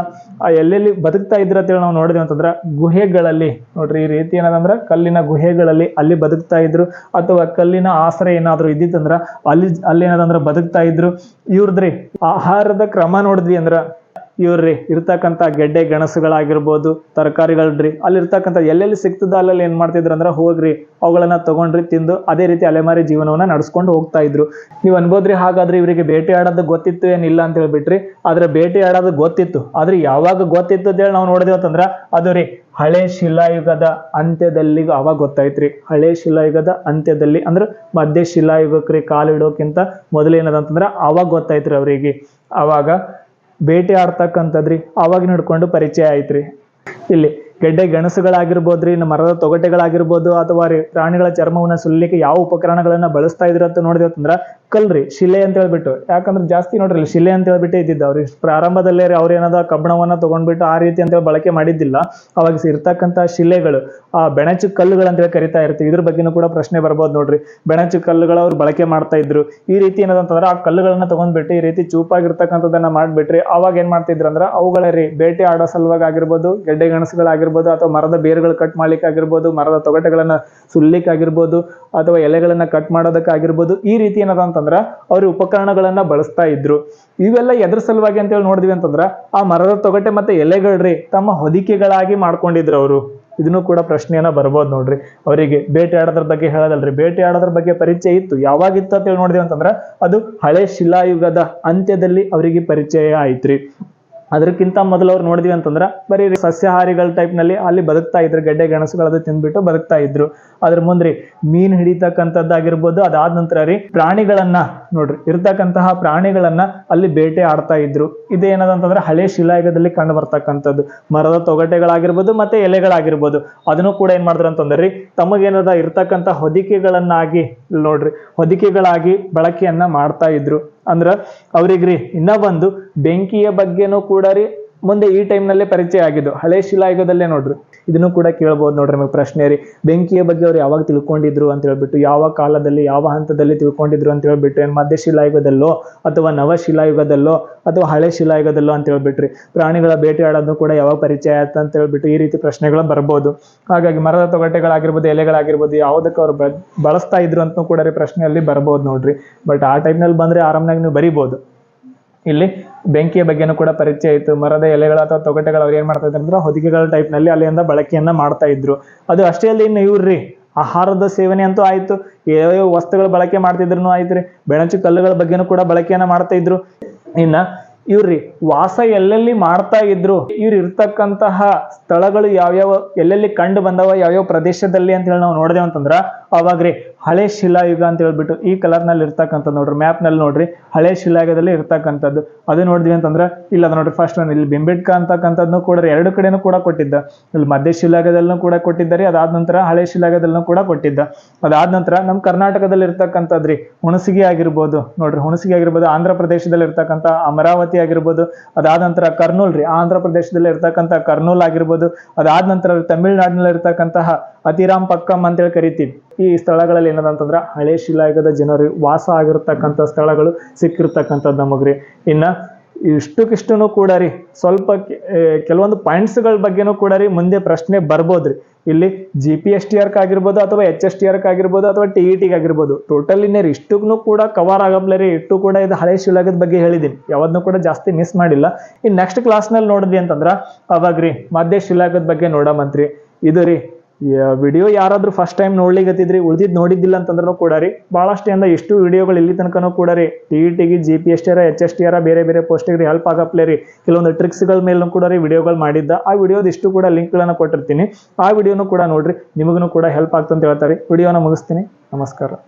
ಆ ಎಲ್ಲೆಲ್ಲಿ ಬದುಕ್ತಾ ಇದ್ರ ಅಂತೇಳಿ ನಾವು ನೋಡಿದ್ವಿ ಅಂತಂದ್ರ ಗುಹೆಗಳಲ್ಲಿ. ನೋಡ್ರಿ, ಈ ರೀತಿ ಏನಂದ್ರೆ ಕಲ್ಲಿನ ಗುಹೆಗಳಲ್ಲಿ ಅಲ್ಲಿ ಬದುಕ್ತಾ ಇದ್ರು. ಅಥವಾ ಕಲ್ಲಿನ ಆಸರೆ ಏನಾದ್ರು ಇದ್ದಿತ್ತಂದ್ರ ಅಲ್ಲಿ ಅಲ್ಲಿ ಏನದಂದ್ರ ಬದುಕ್ತಾ ಇದ್ರು. ಇವ್ರದ್ರಿ ಆಹಾರದ ಕ್ರಮ ನೋಡಿದ್ವಿ ಅಂದ್ರ ಇವ್ರಿ ಇರ್ತಕ್ಕಂಥ ಗೆಡ್ಡೆ ಗೆಣಸುಗಳಾಗಿರ್ಬೋದು, ತರಕಾರಿಗಳ್ರಿ ಅಲ್ಲಿ ಇರ್ತಕ್ಕಂಥ ಎಲ್ಲೆಲ್ಲಿ ಸಿಗ್ತದ ಅಲ್ಲೆಲ್ಲಿ ಏನು ಮಾಡ್ತಿದ್ರು ಅಂದ್ರೆ ಹೋಗ್ರಿ, ಅವುಗಳನ್ನ ತಗೊಂಡ್ರಿ, ತಿಂದು ಅದೇ ರೀತಿ ಅಲೆಮಾರಿ ಜೀವನವನ್ನ ನಡ್ಸ್ಕೊಂಡು ಹೋಗ್ತಾ ಇದ್ರು. ನೀವು ಅನ್ಬೋದ್ರಿ ಹಾಗಾದ್ರೆ ಇವರಿಗೆ ಭೇಟಿ ಆಡೋದು ಗೊತ್ತಿತ್ತು ಏನಿಲ್ಲ ಅಂತ ಹೇಳ್ಬಿಟ್ರಿ, ಆದ್ರೆ ಭೇಟಿ ಆಡೋದು ಗೊತ್ತಿತ್ತು. ಆದ್ರೆ ಯಾವಾಗ ಗೊತ್ತಿತ್ತು ಅಂತ ಹೇಳಿ ನಾವು ನೋಡಿದ್ವಿ ಅಂತಂದ್ರ, ಅದು ರೀ ಹಳೆ ಶಿಲಾಯುಗದ ಅಂತ್ಯದಲ್ಲಿ ಅವಾಗ ಗೊತ್ತಾಯ್ತ್ರಿ. ಹಳೆ ಶಿಲಾಯುಗದ ಅಂತ್ಯದಲ್ಲಿ ಅಂದ್ರೆ ಮಧ್ಯ ಶಿಲಾಯುಗಕ್ಕೆ ಕಾಲಿಡೋಕ್ಕಿಂತ ಮೊದಲೇನದಂತಂದ್ರ ಅವಾಗ ಗೊತ್ತಾಯ್ತ್ರಿ ಅವರಿಗೆ. ಅವಾಗ ಬೇಟೆ ಆಡ್ತಕ್ಕಂಥದ್ರಿ. ಅವಾಗ ನಡ್ಕೊಂಡು ಪರಿಚಯ ಆಯ್ತ್ರಿ. ಇಲ್ಲಿ ಗೆಡ್ಡೆ ಗೆಣಸುಗಳಾಗಿರ್ಬೋದ್ರಿ ರೀ ಮರದ ತೊಗಟೆಗಳಾಗಿರ್ಬೋದು, ಅಥವಾ ರೀ ಪ್ರಾಣಿಗಳ ಚರ್ಮವನ್ನ ಸುಲಿಲಿಕ್ಕೆ ಯಾವ ಉಪಕರಣಗಳನ್ನ ಬಳಸ್ತಾ ಇದ್ರು ಅಂತ ನೋಡಿದ್ರೆ ಅಂತಂದ್ರ ಕಲ್ರಿ, ಶಿಲೆ ಅಂತ ಹೇಳ್ಬಿಟ್ಟು. ಯಾಕಂದ್ರೆ ಜಾಸ್ತಿ ನೋಡ್ರಿ ಶಿಲೆ ಅಂತ ಹೇಳ್ಬಿಟ್ಟು ಇದ್ದಿದ್ದು ಅವ್ರಿಗೆ ಪ್ರಾರಂಭದಲ್ಲೇ ರೀ ಅವ್ರು ಏನಾದ್ರು ಕಬ್ಬಣವನ್ನ ತಗೊಂಡ್ಬಿಟ್ಟು ಆ ರೀತಿ ಅಂತ ಹೇಳಿ ಬಳಕೆ ಮಾಡಿದ್ದಿಲ್ಲ. ಅವಾಗ ಇರ್ತಕ್ಕಂಥ ಶಿಲೆಗಳು, ಆ ಬೆಣಚು ಕಲ್ಲುಗಳು ಅಂತ ಹೇಳಿ ಕರಿತಾ ಇರ್ತೀವಿ. ಇದ್ರ ಬಗ್ಗೆನೂ ಕೂಡ ಪ್ರಶ್ನೆ ಬರ್ಬೋದು ನೋಡ್ರಿ. ಬೆಣಚು ಕಲ್ಲುಗಳು ಅವ್ರು ಬಳಕೆ ಮಾಡ್ತಾ ಇದ್ರು. ಈ ರೀತಿ ಏನದಂತಂದ್ರೆ ಆ ಕಲ್ಲುಗಳನ್ನ ತಗೊಂಡ್ಬಿಟ್ಟು ಈ ರೀತಿ ಚೂಪಾಗಿರ್ತಕ್ಕಂಥದ್ದನ್ನ ಮಾಡ್ಬಿಟ್ರಿ ಅವಾಗ ಏನ್ ಮಾಡ್ತಿದ್ರು ಅಂದ್ರೆ ಅವುಗಳ ರೀ, ಬೇಟೆ ಆಡೋ ಸಲುವಾಗಿ ಆಗಿರ್ಬೋದು, ಗೆಡ್ಡೆ ಗೆಣಸುಗಳಾಗಿರ್ಬೋದು ಅಥವಾ ಮರದ ಬೇರುಗಳು ಕಟ್ ಮಾಡ್ಲಿಕ್ಕೆ ಆಗಿರ್ಬೋದು ಮರದ ತೊಗಟೆಗಳನ್ನ ಸುಲಿಕ್ಕೆ ಆಗಿರ್ಬೋದು ಅಥವಾ ಎಲೆಗಳನ್ನ ಕಟ್ ಮಾಡೋದಕ್ಕಾಗಿರ್ಬೋದು, ಈ ರೀತಿ ಏನದ ಅಂತಂದ್ರ ಅವ್ರ ಉಪಕರಣಗಳನ್ನ ಬಳಸ್ತಾ ಇದ್ರು. ಇವೆಲ್ಲ ಎದ್ರ ಸಲುವಾಗಿ ಅಂತೇಳಿ ನೋಡಿದ್ವಿ ಅಂತಂದ್ರ ಆ ಮರದ ತೊಗಟೆ ಮತ್ತೆ ಎಲೆಗಳ್ರಿ ತಮ್ಮ ಹೊದಿಕೆಗಳಾಗಿ ಮಾಡ್ಕೊಂಡಿದ್ರು ಅವರು. ಇದನ್ನು ಕೂಡ ಪ್ರಶ್ನೆಯನ್ನ ಬರ್ಬೋದು ನೋಡ್ರಿ. ಅವರಿಗೆ ಬೇಟೆ ಆಡೋದ್ರ ಬಗ್ಗೆ ಹೇಳೋದಲ್ರಿ. ಬೇಟೆ ಆಡೋದ್ರ ಬಗ್ಗೆ ಪರಿಚಯ ಇತ್ತು. ಯಾವಾಗಿತ್ತು ಅಂತೇಳಿ ನೋಡಿದ್ವಿ ಅಂತಂದ್ರ ಅದು ಹಳೆ ಶಿಲಾಯುಗದ ಅಂತ್ಯದಲ್ಲಿ ಅವರಿಗೆ ಪರಿಚಯ ಆಯ್ತ್ರಿ. ಅದಕ್ಕಿಂತ ಮೊದಲು ಅವ್ರು ನೋಡಿದ್ವಿ ಅಂತಂದ್ರೆ ಬರೀ ಸಸ್ಯಾಹಾರಿಗಳ ಟೈಪ್ನಲ್ಲಿ ನಲ್ಲಿ ಅಲ್ಲಿ ಬದುಕ್ತಾ ಇದ್ರು, ಗೆಡ್ಡೆ ಗೆಣಸುಗಳದ್ದು ತಿಂದ್ಬಿಟ್ಟು ಬದುಕ್ತಾ ಇದ್ರು. ಅದ್ರ ಮುಂದ್ರಿ ಮೀನ್ ಹಿಡಿತಕ್ಕಂಥದ್ದಾಗಿರ್ಬೋದು, ಅದಾದ ನಂತರ ರೀ ಪ್ರಾಣಿಗಳನ್ನ ನೋಡ್ರಿ, ಇರ್ತಕ್ಕಂತಹ ಪ್ರಾಣಿಗಳನ್ನ ಅಲ್ಲಿ ಬೇಟೆ ಆಡ್ತಾ ಇದ್ರು. ಇದೇನದಂತಂದ್ರೆ ಹಳೆ ಶಿಲಾಯುಗದಲ್ಲಿ ಕಂಡು ಬರ್ತಕ್ಕಂಥದ್ದು. ಮರದ ತೊಗಟೆಗಳಾಗಿರ್ಬೋದು ಮತ್ತೆ ಎಲೆಗಳಾಗಿರ್ಬೋದು. ಅದನ್ನು ಕೂಡ ಏನ್ ಮಾಡಿದ್ರು ಅಂತಂದ್ರಿ ತಮಗೇನದ ಇರ್ತಕ್ಕಂಥ ಹೊದಿಕೆಗಳನ್ನಾಗಿ ನೋಡ್ರಿ, ಹೊದಿಕೆಗಳಾಗಿ ಬಳಕೆಯನ್ನ ಮಾಡ್ತಾ ಇದ್ರು. ಅಂದ್ರ ಅವ್ರಿಗ್ರಿ, ಇನ್ನ ಒಂದು ಬೆಂಕಿಯ ಬಗ್ಗೆನೂ ಕೂಡ ರೀ, ಮುಂದೆ ಈ ಟೈಮ್ನಲ್ಲೇ ಪರಿಚಯ ಆಗಿದ್ದು, ಹಳೆ ಶಿಲಾಯುಗದಲ್ಲೇ ನೋಡ್ರಿ. ಇದನ್ನು ಕೂಡ ಕೇಳ್ಬೋದು ನೋಡ್ರಿ ನಿಮಗೆ ಪ್ರಶ್ನೆ ರೀ. ಬೆಂಕಿಯ ಬಗ್ಗೆ ಅವ್ರು ಯಾವಾಗ ತಿಳ್ಕೊಂಡಿದ್ರು ಅಂತ ಹೇಳ್ಬಿಟ್ಟು, ಯಾವ ಕಾಲದಲ್ಲಿ, ಯಾವ ಹಂತದಲ್ಲಿ ತಿಳ್ಕೊಂಡಿದ್ರು ಅಂತ ಹೇಳ್ಬಿಟ್ಟು, ಏನು ಮಧ್ಯಶಿಲಾಯುಗದಲ್ಲೋ ಅಥವಾ ನವಶಿಲಾಯುಗದಲ್ಲೋ ಅಥವಾ ಹಳೆ ಶಿಲಾಯುಗದಲ್ಲೋ ಅಂತ ಹೇಳ್ಬಿಟ್ರಿ. ಪ್ರಾಣಿಗಳ ಬೇಟೆ ಕೂಡ ಯಾವಾಗ ಪರಿಚಯ ಆಯ್ತು ಅಂತ ಹೇಳ್ಬಿಟ್ಟು ಈ ರೀತಿ ಪ್ರಶ್ನೆಗಳು ಬರ್ಬೋದು. ಹಾಗಾಗಿ ಮರದ ತೊಗಟೆಗಳಾಗಿರ್ಬೋದು, ಎಲೆಗಳಾಗಿರ್ಬೋದು, ಯಾವುದಕ್ಕೆ ಅವ್ರು ಬಳಸ್ತಾ ಇದ್ರು ಅಂತ ಕೂಡ ರೀ ಪ್ರಶ್ನೆಯಲ್ಲಿ ಬರ್ಬೋದು ನೋಡ್ರಿ. ಬಟ್ ಆ ಟೈಮ್ನಲ್ಲಿ ಬಂದ್ರೆ ಆರಾಮ್ನಾಗ ನೀವು ಬರಿಬೋದು. ಇಲ್ಲಿ ಬೆಂಕಿಯ ಬಗ್ಗೆನೂ ಕೂಡ ಪರಿಚಯ ಇತ್ತು. ಮರದ ಎಲೆಗಳು ಅಥವಾ ತೊಗಟೆಗಳು ಅವ್ರು ಏನ್ ಮಾಡ್ತಾ ಇದ್ರು ಅಂದ್ರೆ ಹೊದಿಕೆಗಳ ಟೈಪ್ನಲ್ಲಿ ಅಲ್ಲಿಂದ ಬಳಕೆಯನ್ನ ಮಾಡ್ತಾ ಇದ್ರು. ಅದು ಅಷ್ಟೇ ಅಲ್ಲಿ, ಇನ್ನು ಇವ್ರಿ ಆಹಾರದ ಸೇವನೆ ಅಂತೂ ಆಯ್ತು. ಯಾವ ವಸ್ತುಗಳ ಬಳಕೆ ಮಾಡ್ತಿದ್ರು ಆಯ್ತ್ರಿ ಬೆಣಚು ಕಲ್ಲುಗಳ ಬಗ್ಗೆನೂ ಕೂಡ ಬಳಕೆಯನ್ನ ಮಾಡ್ತಾ ಇದ್ರು. ಇನ್ನ ಇವ್ರಿ ವಾಸ ಎಲ್ಲೆಲ್ಲಿ ಮಾಡ್ತಾ ಇದ್ರು? ಇವ್ರು ಇರ್ತಕ್ಕಂತಹ ಸ್ಥಳಗಳು ಯಾವ್ಯಾವ, ಎಲ್ಲೆಲ್ಲಿ ಕಂಡು ಬಂದವ, ಯಾವ್ಯಾವ ಪ್ರದೇಶದಲ್ಲಿ ಅಂತ ಹೇಳಿ ನಾವು ನೋಡಿದೆವು ಅಂತಂದ್ರ ಅವಾಗ್ರಿ ಹಳೆ ಶಿಲಾಯುಗ ಅಂತ ಹೇಳ್ಬಿಟ್ಟು ಈ ಕಲರ್ನಲ್ಲಿ ಇರ್ತಕ್ಕಂಥದ್ದು ನೋಡ್ರಿ ಮ್ಯಾಪ್ನಲ್ಲಿ ನೋಡ್ರಿ, ಹಳೆ ಶಿಲಾಯುಗದಲ್ಲಿ ಇರ್ತಕ್ಕಂಥದ್ದು. ಅದು ನೋಡಿದ್ವಿ ಅಂತಂದ್ರೆ, ಇಲ್ಲ ಅದು ನೋಡ್ರಿ ಫಸ್ಟ್ ಇಲ್ಲಿ ಬಿಂಬಿಡ್ಕ ಅಂತಕ್ಕಂಥದ್ದು ಕೂಡ ಎರಡು ಕಡೆನೂ ಕೂಡ ಕೊಟ್ಟಿದ್ದ. ಇಲ್ಲಿ ಮಧ್ಯ ಶಿಲಾಗದಲ್ಲೂ ಕೂಡ ಕೊಟ್ಟಿದ್ದಾರೆ ಅದಾದ ನಂತರ ಹಳೆ ಶಿಲಾಗದಲ್ಲೂ ಕೂಡ ಕೊಟ್ಟಿದ್ದ. ಅದಾದ ನಂತರ ನಮ್ಮ ಕರ್ನಾಟಕದಲ್ಲಿ ಇರ್ತಕ್ಕಂಥದ್ರಿ ಹುಣಸಿಗೆ ಆಗಿರ್ಬೋದು. ನೋಡ್ರಿ, ಹುಣಸಗಿ ಆಗಿರ್ಬೋದು, ಆಂಧ್ರ ಪ್ರದೇಶದಲ್ಲಿ ಇರ್ತಕ್ಕಂಥ ಅಮರಾವತಿ ಆಗಿರ್ಬೋದು. ಅದಾದ ನಂತರ ಕರ್ನೂಲ್ ರೀ, ಆಂಧ್ರ ಪ್ರದೇಶದಲ್ಲಿ ಇರ್ತಕ್ಕಂಥ ಕರ್ನೂಲ್ ಆಗಿರ್ಬೋದು. ಅದಾದ ನಂತರ ತಮಿಳುನಾಡಿನಲ್ಲಿ ಇರ್ತಕ್ಕಂತಹ ಅತಿರಾಮ್ ಪಕ್ಕಂ ಅಂತೇಳಿ ಕರಿತೀವಿ. ಈ ಸ್ಥಳಗಳಲ್ಲಿ ಏನದಂತಂದ್ರ ಹಳೆ ಶಿಲಾಯುಗದ ಜನರು ವಾಸ ಆಗಿರ್ತಕ್ಕಂಥ ಸ್ಥಳಗಳು ಸಿಕ್ಕಿರ್ತಕ್ಕಂಥದ್ದು ನಮಗ್ರಿ. ಇನ್ನ ಇಷ್ಟಕ್ಕಿಷ್ಟೂ ಕೂಡ ರೀ, ಸ್ವಲ್ಪ ಕೆಲವೊಂದು ಪಾಯಿಂಟ್ಸ್ಗಳ ಬಗ್ಗೆನೂ ಕೂಡ ರೀ ಮುಂದೆ ಪ್ರಶ್ನೆ ಬರ್ಬೋದ್ರಿ. ಇಲ್ಲಿ G P S T arc ಆಗಿರ್ಬೋದು ಅಥವಾ ಎಚ್ ಎಸ್ ಟಿ ಆರ್ಕ್ ಆಗಿರ್ಬೋದು ಅಥವಾ ಟಿ ಇ ಟಿಗೆ ಆಗಿರ್ಬೋದು ಟೋಟಲ್ ಇನ್ನೇ ಇಷ್ಟಕ್ಕೂ ಕೂಡ ಕವರ್ ಆಗಪ್ಲೆ ರೀ ಇಷ್ಟು ಕೂಡ ಇದು ಹಳೆ ಶಿಲಾಗದ ಬಗ್ಗೆ ಹೇಳಿದ್ದೀನಿ ಯಾವ್ದನ್ನು ಕೂಡ ಜಾಸ್ತಿ ಮಿಸ್ ಮಾಡಿಲ್ಲ. ಇನ್ನು ನೆಕ್ಸ್ಟ್ ಕ್ಲಾಸ್ನಲ್ಲಿ ನೋಡಿದ್ವಿ ಅಂತಂದ್ರೆ ಅವಾಗ ರೀ ಮಧ್ಯ ಶಿಲಾಗದ ಬಗ್ಗೆ ನೋಡಮಂತ್ರಿ. ಇದು ರೀ ವಿಡಿಯೋ ಯಾರಾದ್ರೂ ಫಸ್ಟ್ ಟೈಮ್ ನೋಡ್ಲಿಕತ್ತಿದ್ರಿ ಉಳಿದಿದ್ದು ನೋಡಿದ್ದಿಲ್ಲ ಅಂತಂದ್ರೂ ಕೂಡ ರೀ. ಭಾಳಷ್ಟು ಎಷ್ಟು ವಿಡಿಯೋಗಳು ಇಲ್ಲಿ ತನಕನೂ ಕೂಡ ರೀ. ಟಿ ಇ ಟಿಗೆ G P S T R H S T R ಬೇರೆ ಬೇರೆ ಪೋಸ್ಟಿಗೆ ರೀ ಹೆಲ್ಪ್ ಆಗಪ್ಲೇ ರೀ. ಕೆಲವೊಂದು ಟ್ರಿಕ್ಸ್ಗಳ ಮೇಲೂ ಕೂಡ ರೀ ವಿಡಿಯೋಗಳು ಮಾಡಿದ್ದ. ಆ ವಿಡಿಯೋದ ಇಷ್ಟು ಕೂಡ ಲಿಂಕ್ಗಳನ್ನು ಕೊಟ್ಟಿರ್ತೀನಿ. ಆ ವಿಡಿಯೋನು ಕೂಡ ನೋಡ್ರಿ. ನಿಮಗೂ ಕೂಡ ಹೆಲ್ಪ್ ಆಗ್ತಂತ ಹೇಳ್ತಾರೆ. ವಿಡಿಯೋನ ಮುಗಿಸ್ತೀನಿ. ನಮಸ್ಕಾರ.